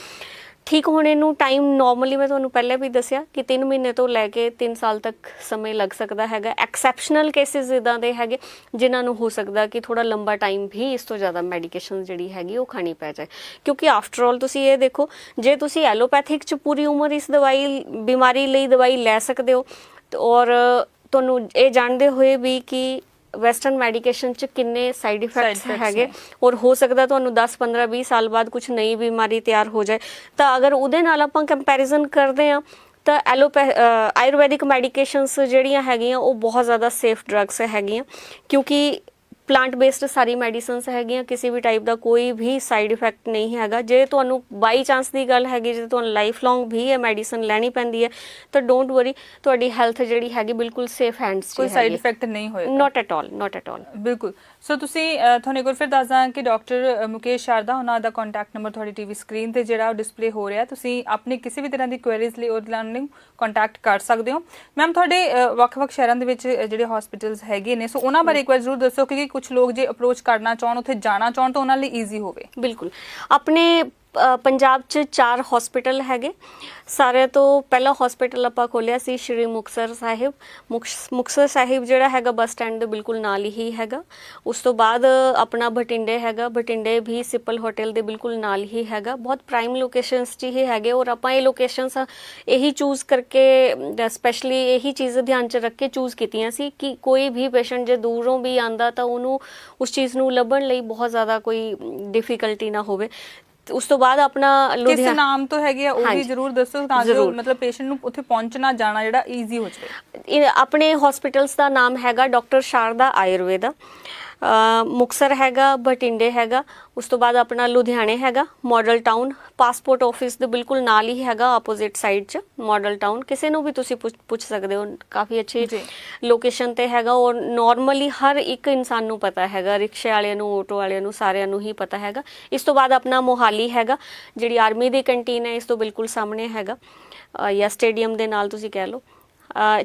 ਠੀਕ ਹੋਣੇ ਨੂੰ ਟਾਈਮ ਨਾਰਮਲੀ ਮੈਂ ਤੁਹਾਨੂੰ ਪਹਿਲਾਂ ਵੀ ਦੱਸਿਆ ਕਿ 3 ਮਹੀਨੇ ਤੋਂ ਲੈ ਕੇ 3 ਸਾਲ ਤੱਕ ਸਮੇਂ ਲੱਗ ਸਕਦਾ ਹੈਗਾ। ਐਕਸੈਪਸ਼ਨਲ ਕੇਸਿਸ ਇਦਾਂ ਦੇ ਹੈਗੇ, ਜਿਨ੍ਹਾਂ ਨੂੰ ਹੋ ਸਕਦਾ ਕਿ ਥੋੜਾ ਲੰਬਾ ਟਾਈਮ ਵੀ ਇਸ ਤੋਂ ਜ਼ਿਆਦਾ ਮੈਡੀਕੇਸ਼ਨ ਜਿਹੜੀ ਹੈਗੀ ਉਹ ਖਾਣੀ ਪੈ ਜਾਏ। ਕਿਉਂਕਿ ਆਫਟਰ ਆਲ ਤੁਸੀਂ ਇਹ ਦੇਖੋ, ਜੇ ਤੁਸੀਂ ਐਲੋਪੈਥਿਕ ਚ ਪੂਰੀ ਉਮਰ ਇਸ ਦਵਾਈ, ਬਿਮਾਰੀ ਲਈ ਦਵਾਈ ਲੈ ਸਕਦੇ ਹੋ ਔਰ ਤੁਹਾਨੂੰ ਇਹ ਜਾਣਦੇ ਹੋਏ ਵੀ ਕਿ ਵੈਸਟਰਨ ਮੈਡੀਕੇਸ਼ਨ ਚ ਕਿੰਨੇ ਸਾਈਡ ਇਫੈਕਟਸ ਹੈਗੇ। ਔਰ ਹੋ ਸਕਦਾ ਤੁਹਾਨੂੰ 10 15 20 ਸਾਲ ਬਾਅਦ ਕੁਝ ਨਈ ਬਿਮਾਰੀ ਤਿਆਰ ਹੋ ਜਾਏ। ਤਾਂ ਅਗਰ ਉਹਦੇ ਨਾਲ ਆਪਾਂ ਕੰਪੈਰੀਜ਼ਨ ਕਰਦੇ ਆ ਤਾਂ ਐਲੋਪੈ ਆਯੁਰਵੈਦਿਕ ਮੈਡੀਕੇਸ਼ਨਸ ਜਿਹੜੀਆਂ ਹੈਗੀਆਂ ਉਹ ਬਹੁਤ ਜ਼ਿਆਦਾ ਸੇਫ ਡਰੱਗਸ ਹੈਗੀਆਂ। ਕਿਉਂਕਿ ਪਲਾਂਟ ਬੇਸਡ ਸਾਰੀ ਮੈਡੀਸਿਨਸ ਹੈਗੀਆਂ ਕਿਸੇ ਵੀ ਟਾਈਪ ਦਾ ਕੋਈ ਵੀ ਸਾਈਡ ਇਫੈਕਟ ਨਹੀਂ ਹੈਗਾ। ਜੇ ਤੁਹਾਨੂੰ ਬਾਈ ਚਾਂਸ ਦੀ ਗੱਲ ਹੈਗੀ ਜੇ ਤੁਹਾਨੂੰ ਲਾਈਫ ਲੌਂਗ ਵੀ ਇਹ ਮੈਡੀਸਿਨ ਲੈਣੀ ਪੈਂਦੀ ਹੈ ਤਾਂ ਡੋਂਟ ਵਰੀ ਤੁਹਾਡੀ ਹੈਲਥ ਜਿਹੜੀ ਹੈਗੀ ਬਿਲਕੁਲ ਸੇਫ ਹੈਂਡਸ 'ਚ ਕੋਈ ਸਾਈਡ ਇਫੈਕਟ ਨਹੀਂ ਹੋਏਗਾ। Not at all not at all ਬਿਲਕੁਲ। ਸੋ ਤੁਸੀਂ ਤੁਹਾਨੂੰ ਇੱਕ ਵਾਰ ਫਿਰ ਦੱਸ ਦਾਂ ਕਿ ਡਾਕਟਰ ਮੁਕੇਸ਼ ਸ਼ਾਰਦਾ ਉਹਨਾਂ ਦਾ ਕੰਟੈਕਟ ਨੰਬਰ ਤੁਹਾਡੀ ਟੀਵੀ ਸਕਰੀਨ ਤੇ ਜਿਹੜਾ ਉਹ ਡਿਸਪਲੇ ਹੋ ਰਿਹਾ। ਤੁਸੀਂ ਆਪਣੀ ਕਿਸੇ ਵੀ ਤਰ੍ਹਾਂ ਦੀ ਕੁਐਰੀਜ਼ ਲਈ ਉਹਨਾਂ ਨੂੰ ਕੰਟੈਕਟ ਕਰ ਸਕਦੇ ਹੋ। ਮੈਮ ਤੁਹਾਡੇ ਵੱਖ-ਵੱਖ ਸ਼ਹਿਰਾਂ ਦੇ ਵਿੱਚ ਜਿਹੜੇ ਹਸਪੀਟਲਸ ਹੈਗੇ ਨੇ ਸੋ ਉਹਨਾਂ ਬਾਰੇ ਇੱਕ ਵਾਰ ਜ਼ਰੂਰ ਦੱਸੋ ਕਿਉਂਕਿ ਕੁਝ ਲੋਕ ਜੇ ਅਪਰੋਚ ਕਰਨਾ ਚਾਹਣ, ਉੱਥੇ ਜਾਣਾ ਚਾਹਣ ਤਾਂ ਉਹਨਾਂ ਲਈ ਈਜ਼ੀ ਹੋਵੇ। ਬਿਲਕੁਲ। ਆਪਣੇ ਪੰਜਾਬ 'ਚ ਚਾਰ ਹਸਪੀਟਲ ਹੈਗੇ। ਸਾਰੇ ਤੋਂ ਪਹਿਲਾ ਹਸਪੀਟਲ ਆਪਾਂ ਖੋਲਿਆ ਸੀ ਸ਼੍ਰੀ ਮੁਕਤਸਰ ਸਾਹਿਬ। ਮੁਕਸ- ਮੁਕਤਸਰ ਸਾਹਿਬ ਜਿਹੜਾ ਹੈਗਾ ਬੱਸ ਸਟੈਂਡ ਦੇ ਬਿਲਕੁਲ ਨਾਲ ਹੀ ਹੈਗਾ। ਉਸ ਤੋਂ ਬਾਅਦ ਆਪਣਾ ਬਠਿੰਡੇ ਹੈਗਾ। ਬਠਿੰਡੇ ਵੀ ਸਿਪਲ ਹੋਟਲ ਦੇ ਬਿਲਕੁਲ ਨਾਲ ਹੀ ਹੈਗਾ। ਬਹੁਤ ਪ੍ਰਾਈਮ ਲੋਕੇਸ਼ਨਸ 'ਚ ਹੀ ਹੈਗੇ ਔਰ ਆਪਾਂ ਇਹ ਲੋਕੇਸ਼ਨਸ ਇਹੀ ਚੂਜ਼ ਕਰਕੇ ਸਪੈਸ਼ਲੀ ਇਹੀ ਚੀਜ਼ ਧਿਆਨ 'ਚ ਰੱਖ ਕੇ ਚੂਜ਼ ਕੀਤੀਆਂ ਸੀ ਕਿ ਕੋਈ ਵੀ ਪੇਸ਼ੈਂਟ ਜੇ ਦੂਰੋਂ ਵੀ ਆਂਦਾ ਤਾਂ ਉਹਨੂੰ ਉਸ ਚੀਜ਼ ਨੂੰ ਲੱਭਣ ਲਈ ਬਹੁਤ ਜ਼ਿਆਦਾ ਕੋਈ ਡਿਫਿਕਲਟੀ ਨਾ ਹੋਵੇ। ਉਸ ਤੋਂ ਬਾਅਦ ਆਪਣਾ ਕਿਸ ਲੁਧਿਆਣਾ ਨਾਮ ਤੋਂ ਹੈਗੇ ਆ ਉਹ ਵੀ ਹਾਂਜੀ। ਜ਼ਰੂਰ ਦੱਸੋ ਤਾਂ ਜੋ ਜ਼ਰੂਰ। ਮਤਲਬ ਪੇਸ਼ੈਂਟ ਨੂੰ ਉੱਥੇ ਪਹੁੰਚਣਾ ਜਾਣਾ ਜਿਹੜਾ ਈਜ਼ੀ ਹੋ ਜਾਵੇ ਇਹ ਆਪਣੇ ਹਸਪੀਟਲਸ ਦਾ ਨਾਮ ਹੈਗਾ ਡਾਕਟਰ ਸ਼ਾਰਦਾ ਆਯੁਰਵੇਦਾ ਅ, ਮੁਕਤਸਰ ਹੈਗਾ ਬਠਿੰਡੇ ਹੈਗਾ ਉਸ ਤੋਂ ਬਾਅਦ ਆਪਣਾ ਲੁਧਿਆਣੇ ਹੈਗਾ ਮਾਡਲ ਟਾਊਨ ਪਾਸਪੋਰਟ ਆਫਿਸ ਦੇ ਬਿਲਕੁਲ ਨਾਲ ਹੀ ਹੈਗਾ ਆਪੋਜ਼ਿਟ ਸਾਈਡ 'ਚ ਮਾਡਲ ਟਾਊਨ ਕਿਸੇ ਨੂੰ ਵੀ ਤੁਸੀਂ ਪੁੱਛ ਸਕਦੇ ਹੋ ਕਾਫੀ ਅੱਛੀ। ਲੋਕੇਸ਼ਨ ਤੇ ਹੈਗਾ ਔਰ ਨਾਰਮਲੀ ਹਰ ਇੱਕ ਇਨਸਾਨ ਨੂੰ ਪਤਾ ਹੈਗਾ ਰਿਕਸ਼ੇ ਵਾਲਿਆਂ ਨੂੰ ਆਟੋ ਵਾਲਿਆਂ ਨੂੰ ਸਾਰਿਆਂ ਨੂੰ ਹੀ ਪਤਾ ਹੈਗਾ। ਇਸ ਤੋਂ ਬਾਅਦ ਆਪਣਾ ਮੋਹਾਲੀ ਹੈਗਾ ਜਿਹੜੀ ਆਰਮੀ ਦੀ ਕੰਟੀਨ ਹੈ ਇਸ ਤੋਂ ਬਿਲਕੁਲ ਸਾਹਮਣੇ ਹੈਗਾ। ਜਾਂ ਸਟੇਡੀਅਮ ਦੇ ਨਾਲ ਤੁਸੀਂ ਕਹਿ ਲਓ।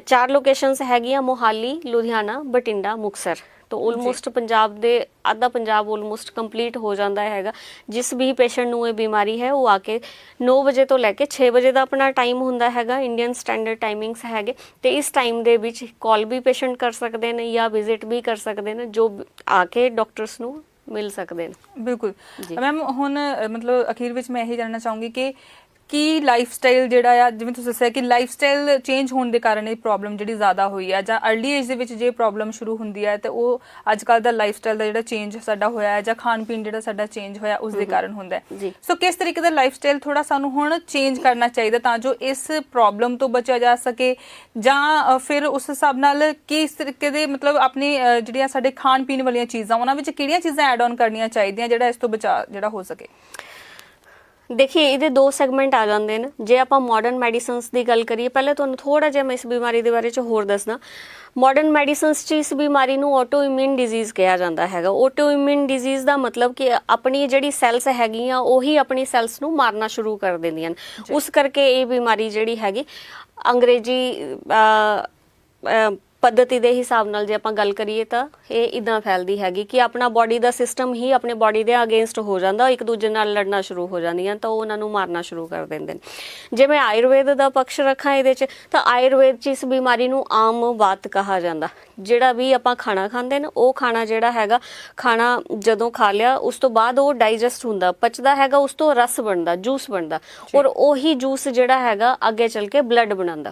ਚਾਰ ਲੋਕੇਸ਼ਨਸ ਹੈਗੀਆਂ ਮੋਹਾਲੀ ਲੁਧਿਆਣਾ ਬਟਿੰਡਾ ਮੁਕਸਰ। ਤਾਂ ਆਲਮੋਸਟ ਪੰਜਾਬ ਦੇ ਅੱਧਾ ਪੰਜਾਬ ਆਲਮੋਸਟ ਕੰਪਲੀਟ ਹੋ ਜਾਂਦਾ ਹੈਗਾ। ਜਿਸ ਵੀ ਪੇਸ਼ੈਂਟ ਨੂੰ ਇਹ ਬਿਮਾਰੀ ਹੈ ਉਹ ਆ ਕੇ 9 ਵਜੇ ਤੋਂ ਲੈ ਕੇ 6 ਵਜੇ ਦਾ ਆਪਣਾ ਟਾਈਮ ਹੁੰਦਾ ਹੈਗਾ ਇੰਡੀਅਨ ਸਟੈਂਡਰਡ ਟਾਈਮਿੰਗਸ ਹੈਗੇ। ਤੇ ਇਸ ਟਾਈਮ ਦੇ ਵਿੱਚ ਕਾਲ ਵੀ ਪੇਸ਼ੈਂਟ ਕਰ ਸਕਦੇ ਨੇ ਜਾਂ ਵਿਜ਼ਿਟ ਵੀ ਕਰ ਸਕਦੇ ਨੇ ਜੋ ਆ ਕੇ ਡਾਕਟਰਸ ਨੂੰ ਮਿਲ ਸਕਦੇ ਨੇ। ਬਿਲਕੁਲ। ਮੈਮ ਹੁਣ ਮਤਲਬ ਅਖੀਰ ਵਿੱਚ ਮੈਂ ਇਹ ਜਾਣਨਾ ਚਾਹੂੰਗੀ ਕਿ ਕੀ ਲਾਈਫ ਸਟਾਈਲ ਜਿਹੜਾ ਆ ਜਿਵੇਂ ਤੁਸੀਂ ਦੱਸਿਆ ਕਿ ਲਾਈਫ ਸਟਾਈਲ ਚੇਂਜ ਹੋਣ ਦੇ ਕਾਰਨ ਇਹ ਪ੍ਰੋਬਲਮ ਜਿਹੜੀ ਜ਼ਿਆਦਾ ਹੋਈ ਆ ਜਾਂ अर्ਲੀ ਏਜ ਦੇ ਵਿੱਚ ਜੇ ਪ੍ਰੋਬਲਮ ਸ਼ੁਰੂ ਹੁੰਦੀ ਹੈ ਤੇ ਉਹ ਅੱਜ ਕੱਲ ਦਾ ਲਾਈਫ ਸਟਾਈਲ ਦਾ ਜਿਹੜਾ ਚੇਂਜ ਸਾਡਾ ਹੋਇਆ ਹੈ ਜਾਂ ਖਾਣ ਪੀਣ ਜਿਹੜਾ ਸਾਡਾ ਚੇਂਜ ਹੋਇਆ ਉਸ ਦੇ ਕਾਰਨ ਹੁੰਦਾ ਹੈ। ਸੋ ਕਿਸ ਤਰੀਕੇ ਦਾ ਲਾਈਫ ਸਟਾਈਲ ਥੋੜਾ ਸਾਨੂੰ ਹੁਣ ਚੇਂਜ ਕਰਨਾ ਚਾਹੀਦਾ ਤਾਂ ਜੋ ਇਸ ਪ੍ਰੋਬਲਮ ਤੋਂ ਬਚਿਆ ਜਾ ਸਕੇ ਜਾਂ ਫਿਰ ਉਸ ਹਿਸਾਬ ਨਾਲ ਕਿਸ ਤਰੀਕੇ ਦੇ ਮਤਲਬ ਆਪਣੀ ਜਿਹੜੀਆਂ ਸਾਡੇ ਖਾਣ ਪੀਣ ਵਾਲੀਆਂ ਚੀਜ਼ਾਂ ਉਹਨਾਂ ਵਿੱਚ ਕਿਹੜੀਆਂ ਚੀਜ਼ਾਂ ਐਡ ਆਨ ਕਰਨੀਆਂ ਚਾਹੀਦੀਆਂ ਜਿਹੜਾ ਇਸ ਤੋਂ ਬਚਾ ਜਿਹੜਾ ਹੋ ਸਕੇ? ਦੇਖਿਏ ਇਹਦੇ ਦੋ ਸੈਗਮੈਂਟ ਆ ਜਾਂਦੇ ਨੇ। ਜੇ ਆਪਾਂ ਮਾਡਰਨ ਮੈਡੀਸਿਨਸ ਦੀ ਗੱਲ ਕਰੀਏ ਪਹਿਲੇ ਤੁਹਾਨੂੰ ਥੋੜਾ ਜਿਹਾ ਮੈਂ ਇਸ ਬਿਮਾਰੀ ਦੇ ਬਾਰੇ ਚ ਹੋਰ ਦੱਸਣਾ ਮਾਡਰਨ ਮੈਡੀਸਿਨਸ ਚ ਇਸ ਬਿਮਾਰੀ ਨੂੰ ਆਟੋ ਇਮਿਊਨ ਡਿਜ਼ੀਜ਼ ਕਿਹਾ ਜਾਂਦਾ ਹੈਗਾ। ਆਟੋ ਇਮਿਊਨ ਡਿਜ਼ੀਜ਼ ਦਾ ਮਤਲਬ ਕਿ ਆਪਣੀ ਜਿਹੜੀ ਸੈਲਸ ਹੈਗੀਆਂ ਉਹੀ ਆਪਣੀ ਸੈਲਸ ਨੂੰ ਮਾਰਨਾ ਸ਼ੁਰੂ ਕਰ ਦਿੰਦੀਆਂ ਉਸ ਕਰਕੇ ਇਹ ਬਿਮਾਰੀ ਜਿਹੜੀ ਹੈਗੀ ਅੰਗਰੇਜ਼ੀ ਪੱਧਤੀ ਦੇ ਹਿਸਾਬ ਨਾਲ ਜੇ ਆਪਾਂ ਗੱਲ ਕਰੀਏ ਤਾਂ ਇਹ ਇਦਾਂ ਫੈਲਦੀ ਹੈਗੀ ਕਿ ਆਪਣਾ ਬਾਡੀ ਦਾ ਸਿਸਟਮ ਹੀ ਆਪਣੇ ਬਾਡੀ ਦੇ ਅਗੇਂਸਟ ਹੋ ਜਾਂਦਾ ਇੱਕ ਦੂਜੇ ਨਾਲ ਲੜਨਾ ਸ਼ੁਰੂ ਹੋ ਜਾਂਦੀਆਂ, ਤਾਂ ਉਹ ਉਹਨਾਂ ਨੂੰ ਮਾਰਨਾ ਸ਼ੁਰੂ ਕਰ ਦਿੰਦੇ ਨੇ। ਜੇ ਮੈਂ ਆਯੁਰਵੇਦ ਦਾ ਪੱਖ ਰੱਖਾਂ ਇਹਦੇ 'ਚ, ਤਾਂ ਆਯੁਰਵੇਦ 'ਚ ਇਸ ਬਿਮਾਰੀ ਨੂੰ ਆਮ ਬਾਤ ਕਹਾ ਜਾਂਦਾ। ਜਿਹੜਾ ਵੀ ਆਪਾਂ ਖਾਣਾ ਖਾਂਦੇ ਨੇ ਉਹ ਖਾਣਾ ਜਿਹੜਾ ਹੈਗਾ ਖਾਣਾ ਜਦੋਂ ਖਾ ਲਿਆ ਉਸ ਤੋਂ ਬਾਅਦ ਉਹ ਡਾਈਜੈਸਟ ਹੁੰਦਾ। ਪਚਦਾ ਹੈਗਾ ਉਸ ਤੋਂ ਰਸ ਬਣਦਾ ਜੂਸ ਬਣਦਾ। ਔਰ ਉਹੀ ਜੂਸ ਜਿਹੜਾ ਹੈਗਾ ਅੱਗੇ ਚੱਲ ਕੇ ਬਲੱਡ ਬਣਾਉਂਦਾ।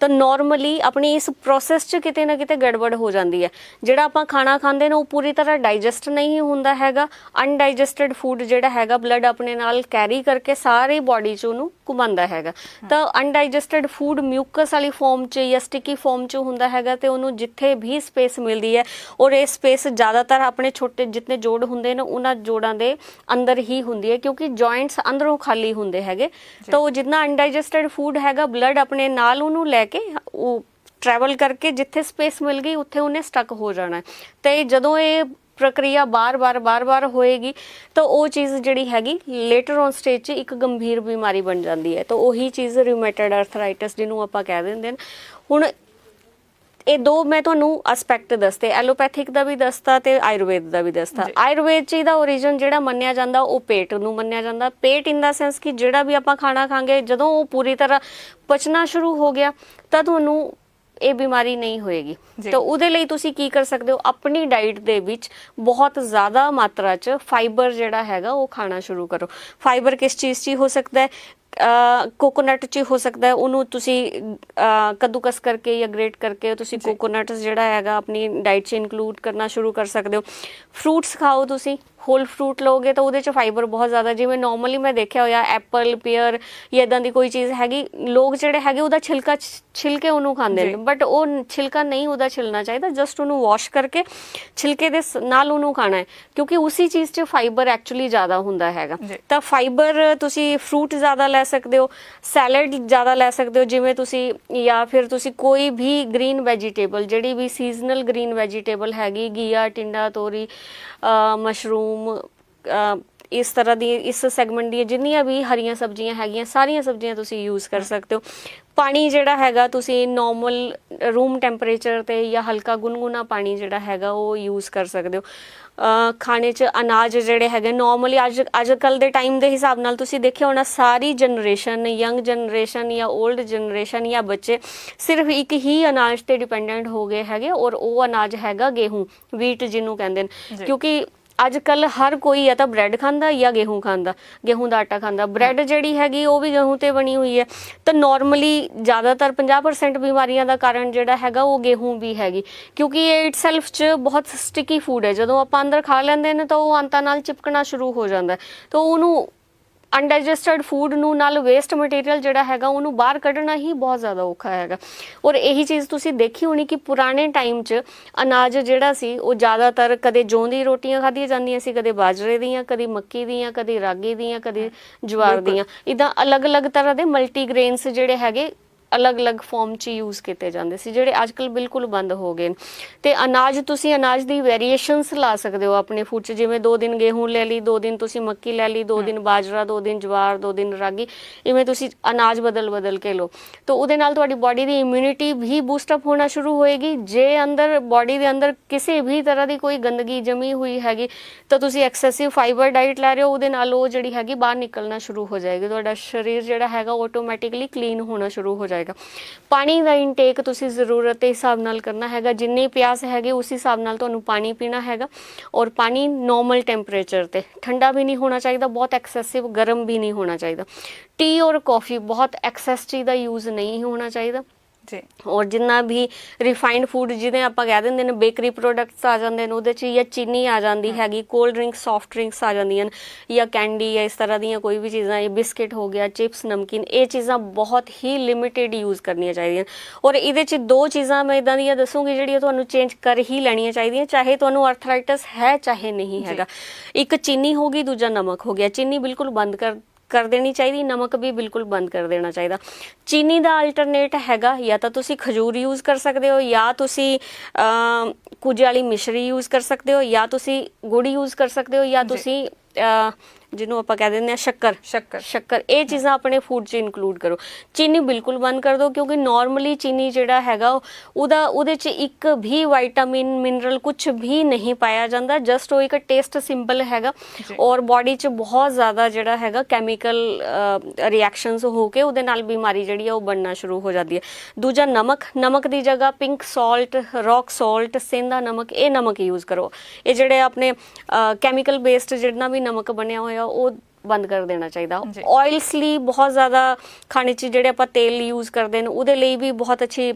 ਤਾਂ ਨਾਰਮਲੀ ਆਪਣੀ ਇਸ ਪ੍ਰੋਸੈਸ 'ਚ ਕਿਤੇ ਨਾ ਕਿਤੇ ਗੜਬੜ ਹੋ ਜਾਂਦੀ ਹੈ। ਜਿਹੜਾ ਆਪਾਂ ਖਾਣਾ ਖਾਂਦੇ ਨੇ ਉਹ ਪੂਰੀ ਤਰ੍ਹਾਂ ਡਾਈਜੈਸਟ ਨਹੀਂ ਹੁੰਦਾ ਹੈਗਾ। ਅਨਡਾਈਜੈਸਟਡ ਫੂਡ ਜਿਹੜਾ ਹੈਗਾ ਬਲੱਡ ਆਪਣੇ ਨਾਲ ਕੈਰੀ ਕਰਕੇ ਸਾਰੀ ਬਾਡੀ 'ਚ ਉਹਨੂੰ ਘੁਮਾਉਂਦਾ ਹੈਗਾ। ਤਾਂ ਅਨਡਾਈਜੈਸਟਡ ਫੂਡ ਮਿਊਕਸ ਵਾਲੀ ਫਾਰਮ 'ਚ ਜਾਂ ਸਟਿਕੀ ਫਾਰਮ 'ਚ ਹੁੰਦਾ ਹੈਗਾ ਤੇ ਉਹਨੂੰ ਜਿੱਥੇ ਵੀ ਸਪੇਸ ਮਿਲਦੀ ਹੈ ਔਰ ਇਹ ਸਪੇਸ ਜ਼ਿਆਦਾਤਰ ਆਪਣੇ ਛੋਟੇ ਜਿੰਨੇ ਜੋੜ ਹੁੰਦੇ ਨੇ ਉਹਨਾਂ ਜੋੜਾਂ ਦੇ ਅੰਦਰ ਹੀ ਹੁੰਦੀ ਹੈ ਕਿਉਂਕਿ ਜੁਆਇੰਟਸ ਅੰਦਰੋਂ ਖਾਲੀ ਹੁੰਦੇ ਹੈਗੇ। ਤਾਂ ਉਹ ਜਿੰਨਾ ਅਨਡਾਈਜੈਸਟਡ ਫੂਡ ਹੈਗਾ ਬਲੱਡ ਆਪਣੇ ਨਾਲ ਉਹਨੂੰ ਲੈ ਕੇ ਉਹ ਟਰੈਵਲ ਕਰਕੇ ਜਿੱਥੇ ਸਪੇਸ ਮਿਲ ਗਈ ਉੱਥੇ ਉਹਨੇ ਸਟਕ ਹੋ ਜਾਣਾ। ਤੇ ਜਦੋਂ ਇਹ ਪ੍ਰਕਿਰਿਆ ਬਾਰ-ਬਾਰ ਬਾਰ-ਬਾਰ ਹੋਏਗੀ ਤਾਂ ਉਹ ਚੀਜ਼ ਜਿਹੜੀ ਹੈਗੀ ਲੇਟਰ ਔਨ ਸਟੇਜ 'ਚ ਇੱਕ ਗੰਭੀਰ ਬਿਮਾਰੀ ਬਣ ਜਾਂਦੀ ਹੈ। ਤਾਂ ਉਹੀ ਚੀਜ਼ ਰਿਊਮੇਟਡ ਆਰਥਰਾਈਟਿਸ ਜਿਹਨੂੰ ਆਪਾਂ ਕਹਿ ਦਿੰਦੇ ਨੇ। ਹੁਣ ਇਹ ਦੋ ਮੈਂ ਤੁਹਾਨੂੰ ਐਸਪੈਕਟ ਦੱਸਤੇ ਐਲੋਪੈਥਿਕ ਦਾ ਵੀ ਦੱਸਤਾ ਤੇ ਆਯੁਰਵੇਦ ਦਾ ਵੀ ਦੱਸਤਾ। ਆਯੁਰਵੇਦ ਚ ਇਹਦਾ origin ਜਿਹੜਾ ਮੰਨਿਆ ਜਾਂਦਾ ਉਹ ਪੇਟ ਨੂੰ ਮੰਨਿਆ ਜਾਂਦਾ। ਪੇਟ ਇਨ ਦਾ ਸੈਂਸ ਕਿ ਜਿਹੜਾ ਵੀ ਆਪਾਂ ਖਾਣਾ ਖਾਂਗੇ ਜਦੋਂ ਉਹ ਪੂਰੀ ਤਰ੍ਹਾਂ ਪਚਣਾ ਸ਼ੁਰੂ ਹੋ ਗਿਆ ਤਾਂ ਤੁਹਾਨੂੰ ਇਹ ਬਿਮਾਰੀ ਨਹੀਂ ਹੋਏਗੀ। ਤਾਂ ਉਹਦੇ ਲਈ ਤੁਸੀਂ ਕੀ ਕਰ ਸਕਦੇ ਹੋ? ਆਪਣੀ ਡਾਈਟ ਦੇ ਵਿੱਚ ਬਹੁਤ ਜ਼ਿਆਦਾ ਮਾਤਰਾ 'ਚ ਫਾਈਬਰ ਜਿਹੜਾ ਹੈਗਾ ਉਹ ਖਾਣਾ ਸ਼ੁਰੂ ਕਰੋ। ਫਾਈਬਰ ਕਿਸ ਚੀਜ਼ 'ਚ ਹੀ ਹੋ ਸਕਦਾ ਹੈ? ਕੋਕੋਨਟ 'ਚ ਹੀ ਸਕਦਾ ਹੈ। ਉਹਨੂੰ ਤੁਸੀਂ ਕੱਦੂਕਸ ਕਰਕੇ ਜਾਂ ਗ੍ਰੇਟ ਕਰਕੇ ਤੁਸੀਂ ਜੀ। ਕੋਕੋਨਟ ਜਿਹੜਾ ਹੈਗਾ ਆਪਣੀ ਡਾਈਟ 'ਚ ਇਨਕਲੂਡ ਕਰਨਾ ਸ਼ੁਰੂ ਕਰ ਸਕਦੇ ਹੋ। ਫਰੂਟਸ ਖਾਓ ਤੁਸੀਂ। ਹੋਲ ਫਰੂਟ ਲਓਗੇ ਤਾਂ ਉਹਦੇ 'ਚ ਫਾਈਬਰ ਬਹੁਤ ਜ਼ਿਆਦਾ ਜਿਵੇਂ ਨਾਰਮਲੀ ਮੈਂ ਦੇਖਿਆ ਹੋਇਆ ਐਪਲ ਪੀਅਰ ਜਾਂ ਇਦਾਂ ਦੀ ਕੋਈ ਚੀਜ਼ ਹੈਗੀ ਲੋਕ ਜਿਹੜੇ ਹੈਗੇ ਉਹਦਾ ਛਿਲਕਾ ਛ- ਛਿਲ ਕੇ ਉਹਨੂੰ ਖਾਂਦੇ ਨੇ। ਬਟ ਉਹ ਛਿਲਕਾ ਨਹੀਂ ਉਹਦਾ ਛਿਲਣਾ ਚਾਹੀਦਾ ਜਸਟ ਉਹਨੂੰ ਵਾਸ਼ ਕਰਕੇ ਛਿਲਕੇ ਦੇ ਨਾਲ ਉਹਨੂੰ ਖਾਣਾ ਹੈ ਕਿਉਂਕਿ ਉਸੇ ਚੀਜ਼ 'ਚ ਫਾਈਬਰ ਐਕਚੁਅਲੀ ਜ਼ਿਆਦਾ ਹੁੰਦਾ ਹੈਗਾ। ਤਾਂ ਫਾਈਬਰ ਤੁਸੀਂ ਫਰੂਟ ਜ਼ਿਆਦਾ ਲੈ ਸਕਦੇ ਹੋ ਸੈਲਡ ਜ਼ਿਆਦਾ ਲੈ ਸਕਦੇ ਹੋ ਜਿਵੇਂ ਤੁਸੀਂ ਜਾਂ ਫਿਰ ਤੁਸੀਂ ਕੋਈ ਵੀ ਗ੍ਰੀਨ ਵੈਜੀਟੇਬਲ ਜਿਹੜੀ ਵੀ ਸੀਜ਼ਨਲ ਗ੍ਰੀਨ ਵੈਜੀਟੇਬਲ ਹੈਗੀ ਘੀਆ ਟਿੰਡਾ ਤੋਰੀ ਮਸ਼ਰੂਮ ਇਸ ਤਰ੍ਹਾਂ ਦੀ ਇਸ ਸੈਗਮੈਂਟ ਦੀਆਂ ਜਿੰਨੀਆਂ ਵੀ ਹਰੀਆਂ ਸਬਜ਼ੀਆਂ ਹੈਗੀਆਂ ਸਾਰੀਆਂ ਸਬਜ਼ੀਆਂ ਤੁਸੀਂ ਯੂਜ਼ ਕਰ ਸਕਦੇ ਹੋ। ਪਾਣੀ ਜਿਹੜਾ ਹੈਗਾ ਤੁਸੀਂ ਨਾਰਮਲ ਰੂਮ ਟੈਂਪਰੇਚਰ ਤੇ ਜਾਂ ਹਲਕਾ ਗੁਨਗੁਨਾ ਪਾਣੀ ਜਿਹੜਾ ਹੈਗਾ ਉਹ ਯੂਜ਼ ਕਰ ਸਕਦੇ ਹੋ ਖਾਣੇ 'ਚ ਅਨਾਜ ਜਿਹੜੇ ਹੈਗੇ ਨਾਰਮਲੀ ਅੱਜ ਅੱਜ ਕੱਲ ਦੇ ਟਾਈਮ ਦੇ ਹਿਸਾਬ ਨਾਲ ਤੁਸੀਂ ਦੇਖਿਆ ਹੋਣਾ ਸਾਰੀ ਜਨਰੇਸ਼ਨ ਯੰਗ ਜਨਰੇਸ਼ਨ ਜਾਂ 올ਡ ਜਨਰੇਸ਼ਨ ਜਾਂ ਬੱਚੇ ਸਿਰਫ ਇੱਕ ਹੀ ਅਨਾਜ ਤੇ ਡਿਪੈਂਡੈਂਟ ਹੋ ਗਏ ਹੈਗੇ ਔਰ ਉਹ ਅਨਾਜ ਹੈਗਾ ਗੇਹੂੰ ਵੀਟ ਜਿਹਨੂੰ ਕਹਿੰਦੇ ਨੇ। ਕਿਉਂਕਿ ਅੱਜ ਕੱਲ ਹਰ ਕੋਈ ਜਾਂ ਤਾਂ ਬ੍ਰੈਡ ਖਾਂਦਾ ਜਾਂ ਗੇਹੂੰ ਖਾਂਦਾ ਗੇਹੂੰ ਦਾ ਆਟਾ ਖਾਂਦਾ। ਬ੍ਰੈਡ ਜਿਹੜੀ ਹੈਗੀ ਉਹ ਵੀ ਗੇਹੂੰ ਤੇ ਬਣੀ ਹੋਈ ਹੈ। ਤਾਂ ਨਾਰਮਲੀ ਜ਼ਿਆਦਾਤਰ 50% ਬਿਮਾਰੀਆਂ ਦਾ ਕਾਰਨ ਜਿਹੜਾ ਹੈਗਾ ਉਹ ਗੇਹੂੰ ਵੀ ਹੈਗੀ। ਕਿਉਂਕਿ ਇਹ ਇਟਸੈਲਫ ਚ ਬਹੁਤ ਸਟਿਕੀ ਫੂਡ ਹੈ। ਜਦੋਂ ਆਪਾਂ ਅੰਦਰ ਖਾ ਲੈਂਦੇ ਨੇ ਤਾਂ ਉਹ ਅੰਤਾਂ ਨਾਲ ਚਿਪਕਣਾ ਸ਼ੁਰੂ ਹੋ ਜਾਂਦਾ ਤਾਂ ਉਹਨੂੰ ਅਨਡਾਈਜੈਸਟਡ ਫੂਡ ਨੂੰ ਨਾਲ ਵੇਸਟ ਮਟੀਰੀਅਲ ਜਿਹੜਾ ਹੈਗਾ ਉਹਨੂੰ ਬਾਹਰ ਕੱਢਣਾ ਹੀ ਬਹੁਤ ਜ਼ਿਆਦਾ ਔਖਾ ਹੈਗਾ। ਔਰ ਇਹੀ ਚੀਜ਼ ਤੁਸੀਂ ਦੇਖੀ ਹੋਣੀ ਕਿ ਪੁਰਾਣੇ ਟਾਈਮ 'ਚ ਅਨਾਜ ਜਿਹੜਾ ਸੀ ਉਹ ਜ਼ਿਆਦਾਤਰ ਕਦੇ ਜੌਂ ਦੀ ਰੋਟੀਆਂ ਖਾਧੀਆਂ ਜਾਂਦੀਆਂ ਸੀ ਕਦੇ ਬਾਜਰੇ ਦੀਆਂ ਕਦੀ ਮੱਕੀ ਦੀਆਂ ਕਦੀ ਰਾਗੀ ਦੀਆਂ ਕਦੀ ਜਵਾਰ ਦੀਆਂ। ਇਦਾਂ ਅਲੱਗ-ਅਲੱਗ ਤਰ੍ਹਾਂ ਦੇ ਮਲਟੀਗ੍ਰੇਨਸ ਜਿਹੜੇ ਹੈਗੇ ਅਲੱਗ-ਅਲੱਗ ਫਾਰਮ 'ਚ ਯੂਜ਼ ਕੀਤੇ ਜਾਂਦੇ ਸੀ ਜਿਹੜੇ ਅੱਜਕੱਲ ਬਿਲਕੁਲ ਬੰਦ ਹੋ ਗਏ ਤੇ ਅਨਾਜ ਤੁਸੀਂ ਅਨਾਜ ਦੀ ਵੇਰੀਏਸ਼ਨਸ ਲਾ ਸਕਦੇ ਹੋ ਆਪਣੇ ਫੂਡ 'ਚ ਜਿਵੇਂ ਦੋ ਦਿਨ ਗੇਹੂੰ ਲੈ ਲਈ ਦੋ ਦਿਨ ਤੁਸੀਂ ਮੱਕੀ ਲੈ ਲਈ ਦੋ ਦਿਨ ਬਾਜਰਾ ਦੋ ਦਿਨ ਜਵਾਰ ਦੋ ਦਿਨ ਰਾਗੀ ਇਵੇਂ ਤੁਸੀਂ ਅਨਾਜ ਬਦਲ-ਬਦਲ ਕੇ ਲਓ। ਤਾਂ ਉਹਦੇ ਨਾਲ ਤੁਹਾਡੀ ਬਾਡੀ ਦੀ ਇਮਿਊਨਿਟੀ ਵੀ ਬੂਸਟ ਅਪ ਹੋਣਾ ਸ਼ੁਰੂ ਹੋਏਗੀ। ਜੇ ਅੰਦਰ ਬਾਡੀ ਦੇ ਅੰਦਰ ਕਿਸੇ ਵੀ ਤਰ੍ਹਾਂ ਦੀ ਕੋਈ ਗੰਦਗੀ ਜਮੀ ਹੋਈ ਹੈਗੀ ਤਾਂ ਤੁਸੀਂ ਐਕਸੈਸਿਵ ਫਾਈਬਰ ਡਾਈਟ ਲੈ ਰਹੇ ਹੋ ਉਹਦੇ ਨਾਲ ਉਹ ਜਿਹੜੀ ਹੈਗੀ ਬਾਹਰ ਨਿਕਲਣਾ ਸ਼ੁਰੂ ਹੋ ਜਾਏਗੀ। ਤੁਹਾਡਾ ਸਰੀਰ ਜਿਹੜਾ ਹੈਗਾ ਆਟੋਮੈਟਿਕਲੀ ਕਲੀਨ ਹੋਣਾ ਸ਼ੁਰੂ ਹੋ ਜਾਏਗਾ। ਪਾਣੀ ਦਾ ਇਨਟੇਕ ਤੁਸੀਂ ਜ਼ਰੂਰਤ ਦੇ ਹਿਸਾਬ ਨਾਲ ਕਰਨਾ ਹੈਗਾ। ਜਿੰਨੀ ਪਿਆਸ ਹੈਗੀ, ਉਸ ਹਿਸਾਬ ਨਾਲ ਤੁਹਾਨੂੰ ਪਾਣੀ ਪੀਣਾ ਹੈਗਾ। ਔਰ ਪਾਣੀ ਨੋਰਮਲ ਟੈਂਪਰੇਚਰ ਤੇ। ਠੰਡਾ ਵੀ ਨਹੀਂ ਹੋਣਾ ਚਾਹੀਦਾ, ਬਹੁਤ ਐਕਸੈਸਿਵ ਗਰਮ ਵੀ ਨਹੀਂ ਹੋਣਾ ਚਾਹੀਦਾ। ਟੀ ਔਰ ਕਾਫੀ ਬਹੁਤ ਐਕਸੈਸ ਟੀ ਦਾ ਯੂਜ਼ ਨਹੀਂ ਹੋਣਾ ਚਾਹੀਦਾ। ਔਰ ਜਿੰਨਾ ਵੀ ਰਿਫਾਈਨਡ ਫੂਡ ਜਿਹਦੇ ਆਪਾਂ ਕਹਿ ਦਿੰਦੇ ਨੇ ਬੇਕਰੀ ਪ੍ਰੋਡਕਟਸ ਆ ਜਾਂਦੇ ਨੇ ਉਹਦੇ ਚ ਜਾਂ ਚੀਨੀ ਆ ਜਾਂਦੀ ਹੈਗੀ ਕੋਲਡ ਡਰਿੰਕ ਸੌਫਟ ਡਰਿੰਕਸ ਆ ਜਾਂਦੀਆਂ ਨੇ ਜਾਂ ਕੈਂਡੀ ਜਾਂ ਇਸ ਤਰ੍ਹਾਂ ਦੀਆਂ ਕੋਈ ਵੀ ਚੀਜ਼ਾਂ ਇਹ ਬਿਸਕਟ ਹੋ ਗਿਆ ਚਿਪਸ ਨਮਕੀਨ ਇਹ ਚੀਜ਼ਾਂ ਬਹੁਤ ਹੀ ਲਿਮਿਟਿਡ ਯੂਜ਼ ਕਰਨੀਆਂ ਚਾਹੀਦੀਆਂ ਔਰ ਇਹਦੇ ਚ ਦੋ ਚੀਜ਼ਾਂ ਮੈਂ ਇਦਾਂ ਦੀਆਂ ਦੱਸੂਗੀ ਜਿਹੜੀਆਂ ਤੁਹਾਨੂੰ ਚੇਂਜ ਕਰ ਹੀ ਲੈਣੀਆਂ ਚਾਹੀਦੀਆਂ ਚਾਹੇ ਤੁਹਾਨੂੰ ਆਰਥਰਾਈਟਸ ਹੈ ਚਾਹੇ ਨਹੀਂ ਹੈਗਾ ਇੱਕ ਚੀਨੀ ਹੋ ਗਈ ਦੂਜਾ ਨਮਕ ਹੋ ਗਿਆ ਚੀਨੀ ਬਿਲਕੁਲ ਬੰਦ ਕਰ ਕਰ ਦੇਣੀ ਚਾਹੀਦੀ ਨਮਕ ਵੀ ਬਿਲਕੁਲ ਬੰਦ ਕਰ ਦੇਣਾ ਚਾਹੀਦਾ ਚੀਨੀ ਦਾ ਅਲਟਰਨੇਟ ਹੈਗਾ ਜਾਂ ਤਾਂ ਤੁਸੀਂ ਖਜੂਰ ਯੂਜ਼ ਕਰ ਸਕਦੇ ਹੋ ਜਾਂ ਤੁਸੀਂ ਕੁਝ ਵਾਲੀ ਮਿਸ਼ਰੀ ਯੂਜ਼ ਕਰ ਸਕਦੇ ਹੋ ਜਾਂ ਤੁਸੀਂ ਗੁੜ ਯੂਜ਼ ਕਰ ਸਕਦੇ ਹੋ ਜਾਂ। ਤੁਸੀਂ ਜਿਹਨੂੰ ਆਪਾਂ ਕਹਿ ਦਿੰਦੇ ਆ ਸ਼ੱਕਰ। ਸ਼ੱਕਰ। ਸ਼ੱਕਰ ਇਹ ਚੀਜ਼ਾਂ ਆਪਣੇ ਫੂਡ 'ਚ ਇਨਕਲੂਡ ਕਰੋ। ਚੀਨੀ ਬਿਲਕੁਲ ਬੰਦ ਕਰ ਦਿਓ ਕਿਉਂਕਿ ਨਾਰਮਲੀ ਚੀਨੀ ਜਿਹੜਾ ਹੈਗਾ ਉਹ- ਉਹਦਾ ਉਹਦੇ 'ਚ ਇੱਕ ਵੀ ਵਿਟਾਮਿਨ ਮਿਨਰਲ ਕੁਝ ਵੀ ਨਹੀਂ ਪਾਇਆ ਜਾਂਦਾ ਜਸਟ ਉਹ ਇੱਕ ਟੇਸਟ ਸਿੰਪਲ ਹੈਗਾ। ਔਰ ਬਾਡੀ 'ਚ ਬਹੁਤ ਜ਼ਿਆਦਾ ਜਿਹੜਾ ਹੈਗਾ ਕੈਮੀਕਲ ਰਿਐਕਸ਼ਨਸ ਹੋ ਕੇ ਉਹਦੇ ਨਾਲ ਬਿਮਾਰੀ ਜਿਹੜੀ ਆ ਉਹ ਬਣਨਾ ਸ਼ੁਰੂ ਹੋ ਜਾਂਦੀ ਹੈ। ਦੂਜਾ ਨਮਕ ਨਮਕ ਦੀ ਜਗ੍ਹਾ ਪਿੰਕ ਸਾਲਟ ਰੌਕ ਸਾਲਟ ਸੇਂਦਾ ਨਮਕ ਇਹ ਨਮਕ ਯੂਜ਼ ਕਰੋ। ਇਹ ਜਿਹੜੇ ਆਪਣੇ ਕੈਮੀਕਲ ਬੇਸਡ ਜਿਹੜਾ ਵੀ ਨਮਕ ਬਣਿਆ ਹੋਇਆ ਉਹ ਬੰਦ ਕਰ ਦੇਣਾ ਚਾਹੀਦਾ। ਆਇਲਸ ਲਈ ਬਹੁਤ ਜ਼ਿਆਦਾ ਖਾਣੇ 'ਚ ਜਿਹੜੇ ਆਪਾਂ ਤੇਲ ਯੂਜ਼ ਕਰਦੇ ਨੇ ਉਹਦੇ ਲਈ ਵੀ ਬਹੁਤ ਅੱਛੀ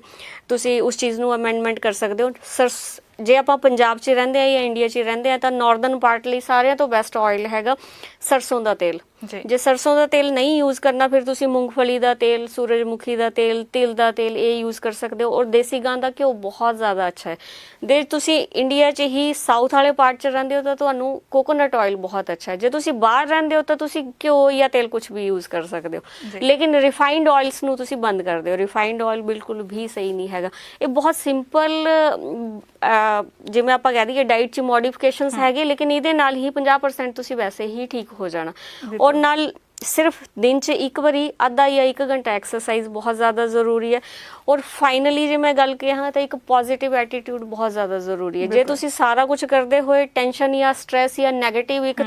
ਤੁਸੀਂ ਉਸ ਚੀਜ਼ ਨੂੰ ਅਮੈਂਡਮੈਂਟ ਕਰ ਸਕਦੇ ਹੋ। ਸਰਸ ਜੇ ਆਪਾਂ ਪੰਜਾਬ 'ਚ ਰਹਿੰਦੇ ਆ ਜਾਂ ਇੰਡੀਆ 'ਚ ਰਹਿੰਦੇ ਆ ਤਾਂ ਨਾਰਦਰਨ ਪਾਰਟ ਲਈ ਸਾਰਿਆਂ ਤੋਂ ਬੈਸਟ ਆਇਲ ਹੈਗਾ ਸਰਸੋਂ ਦਾ ਤੇਲ। ਜੀ। ਜੇ ਸਰਸੋਂ ਦਾ ਤੇਲ ਨਹੀਂ ਯੂਜ਼ ਕਰਨਾ ਫਿਰ ਤੁਸੀਂ ਮੂੰਗਫਲੀ ਦਾ ਤੇਲ ਸੂਰਜਮੁਖੀ ਦਾ ਤੇਲ ਤਿਲ ਦਾ ਤੇਲ ਇਹ ਯੂਜ਼ ਕਰ ਸਕਦੇ ਹੋ। ਔਰ ਦੇਸੀ ਗਾਂ ਦਾ ਘਿਓ ਬਹੁਤ ਜ਼ਿਆਦਾ ਅੱਛਾ ਹੈ। ਦੇ ਤੁਸੀਂ ਇੰਡੀਆ 'ਚ ਹੀ ਸਾਊਥ ਵਾਲੇ ਪਾਰਟ 'ਚ ਰਹਿੰਦੇ ਹੋ ਤਾਂ ਤੁਹਾਨੂੰ ਕੋਕੋਨਟ ਆਇਲ ਬਹੁਤ ਅੱਛਾ ਹੈ। ਜੇ ਤੁਸੀਂ ਬਾਹਰ ਰਹਿੰਦੇ ਹੋ ਤਾਂ ਤੁਸੀਂ ਘਿਓ ਜਾਂ ਤੇਲ ਕੁਝ ਵੀ ਯੂਜ਼ ਕਰ ਸਕਦੇ ਹੋ। ਜੀ। ਲੇਕਿਨ ਰਿਫਾਈਨਡ ਆਇਲਸ ਨੂੰ ਤੁਸੀਂ ਬੰਦ ਕਰ ਦਿਓ। ਰਿਫਾਈਨਡ ਆਇਲ ਬਿਲਕੁਲ ਵੀ ਸਹੀ ਨਹੀਂ ਹੈਗਾ। ਇਹ ਬਹੁਤ ਸਿੰਪਲ ਜਿਵੇਂ ਆਪਾਂ ਕਹਿ ਦਈਏ ਡਾਈਟ 'ਚ ਮੋਡੀਫਿਕੇਸ਼ਨਸ ਹੈਗੇ ਲੇਕਿਨ ਇਹਦੇ ਨਾਲ ਹੀ 50% ਤੁਸੀਂ ਵੈਸੇ ਹੀ ਠੀਕ ਹੋ ਜਾਣਾ। ਔਰ ਨਾਲ ਸਿਰਫ ਦਿਨ 'ਚ ਇੱਕ ਵਾਰੀ ਅੱਧਾ ਜਾਂ ਇੱਕ ਘੰਟਾ ਐਕਸਰਸਾਈਜ਼ ਬਹੁਤ ਜ਼ਿਆਦਾ ਜ਼ਰੂਰੀ ਹੈ। ਔਰ ਫਾਈਨਲੀ ਜੇ ਮੈਂ ਗੱਲ ਕਹਾਂ ਤਾਂ ਇੱਕ ਪੋਜ਼ਿਟਿਵ ਐਟੀਟਿਊਡ ਬਹੁਤ ਜ਼ਿਆਦਾ ਜ਼ਰੂਰੀ ਹੈ। ਜੇ। ਤੁਸੀਂ ਸਾਰਾ ਕੁਝ ਕਰਦੇ ਹੋਏ ਟੈਨਸ਼ਨ ਜਾਂ ਸਟ੍ਰੈਸ ਜਾਂ 네ਗੇਟਿਵ ਇੱਕ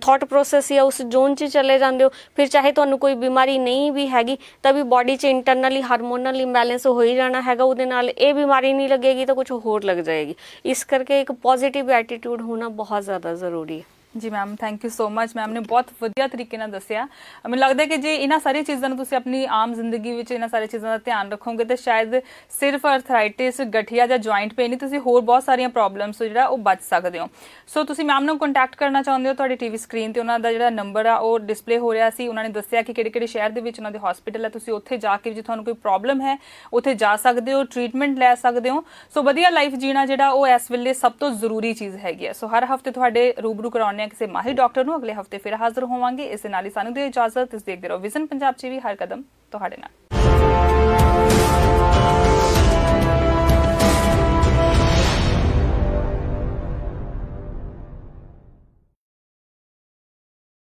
ਥਾਟ ਪ੍ਰੋਸੈਸ ਜਾਂ ਉਸ ਜ਼ੋਨ 'ਚ ਚਲੇ ਜਾਂਦੇ ਹੋ ਫਿਰ ਚਾਹੇ ਤੁਹਾਨੂੰ ਕੋਈ ਬਿਮਾਰੀ ਨਹੀਂ ਵੀ ਹੈਗੀ ਤਾਂ ਵੀ ਬਾਡੀ 'ਚ ਇੰਟਰਨਲੀ ਹਾਰਮੋਨਲ ਇੰਬੈਲੈਂਸ ਹੋ ਹੀ ਜਾਣਾ ਹੈਗਾ ਉਹਦੇ ਨਾਲ ਇਹ ਬਿਮਾਰੀ ਨਹੀਂ ਲੱਗੇਗੀ ਤਾਂ ਕੁਝ ਹੋਰ ਲੱਗ ਜਾਏਗੀ। ਇਸ ਕਰਕੇ ਇੱਕ ਪੋਜ਼ਿਟਿਵ ਐਟੀਟਿਊਡ ਹੋਣਾ ਬਹੁਤ ਜ਼ਿਆਦਾ ਜ਼ਰੂਰੀ ਹੈ। ਜੀ ma'am thank you so much ma'am ਨੇ ਬਹੁਤ ਵਧੀਆ ਤਰੀਕੇ ਨਾਲ ਦੱਸਿਆ। ਮੈਨੂੰ ਲੱਗਦਾ ਕਿ ਜੇ ਇਹਨਾਂ ਸਾਰੀਆਂ ਚੀਜ਼ਾਂ ਨੂੰ ਤੁਸੀਂ ਆਪਣੀ ਆਮ ਜ਼ਿੰਦਗੀ ਵਿੱਚ ਇਹਨਾਂ ਸਾਰੀਆਂ ਚੀਜ਼ਾਂ ਦਾ ਧਿਆਨ ਰੱਖੋਗੇ, ਤਾਂ ਸ਼ਾਇਦ ਸਿਰਫ ਅਰਥਰਾਈਟਿਸ ਗਠੀਆ ਜਾਂ ਜੁਆਇੰਟ ਪੇਨ ਨਹੀਂ ਤੁਸੀਂ ਹੋਰ ਬਹੁਤ ਸਾਰੀਆਂ ਪ੍ਰੋਬਲਮਸ ਤੋਂ ਜਿਹੜਾ ਉਹ ਬਚ ਸਕਦੇ ਹੋ। ਸੋ ਤੁਸੀਂ ਮੈਮ ਨੂੰ ਕੰਟੈਕਟ ਕਰਨਾ ਚਾਹੁੰਦੇ ਹੋ ਤੁਹਾਡੀ ਟੀਵੀ ਸਕਰੀਨ ਤੇ, ਉਹਨਾਂ ਦਾ ਜਿਹੜਾ ਨੰਬਰ ਆ, ਉਹ ਡਿਸਪਲੇ ਹੋ ਰਿਹਾ ਸੀ। ਉਹਨਾਂ ਨੇ ਦੱਸਿਆ ਕਿ ਕਿਹੜੇ ਕਿਹੜੇ ਸ਼ਹਿਰ ਦੇ ਵਿੱਚ ਉਹਨਾਂ ਦੇ ਹਸਪੀਟਲ ਹੈ। ਤੁਸੀਂ ਉੱਥੇ ਜਾ ਕੇ ਜੇ ਤੁਹਾਨੂੰ ਕੋਈ ਪ੍ਰੋਬਲਮ ਹੈ, ਉੱਥੇ ਜਾ ਸਕਦੇ ਹੋ ਟ੍ਰੀਟਮੈਂਟ ਲੈ ਸਕਦੇ ਹੋ। ਸੋ ਵਧੀਆ ਲਾਈਫ ਜੀਣਾ ਜਿਹੜਾ, ਉਹ ਇਸ ਵੇਲੇ ਸਭ ਤੋਂ ਜ਼ਰੂਰੀ ਚੀਜ਼ ਹੈਗੀ ਹੈ। ਸੋ ਹਰ ਹਫ਼ਤੇ ਤੁਹਾਡੇ ਰੂਬਰੂ ਕਰਾਉਂਦੇ ਆ ਕਿਸੇ ਮਾਹਿਰ ਡਾਕਟਰ ਨੂੰ ਅਗਲੇ ਹਫ਼ਤੇ ਫਿਰ ਹਾਜ਼ਰ ਹੋਵਾਂਗੇ। ਇਸ ਦੇ ਨਾਲ ਹੀ ਸਾਨੂੰ ਦਿਓ ਇਜਾਜ਼ਤ। ਤੁਸੀਂ ਦੇਖਦੇ ਰਹੋ ਵਿਜ਼ਨ ਪੰਜਾਬ 'ਚ ਵੀ ਹਰ ਕਦਮ ਤੁਹਾਡੇ ਨਾਲ।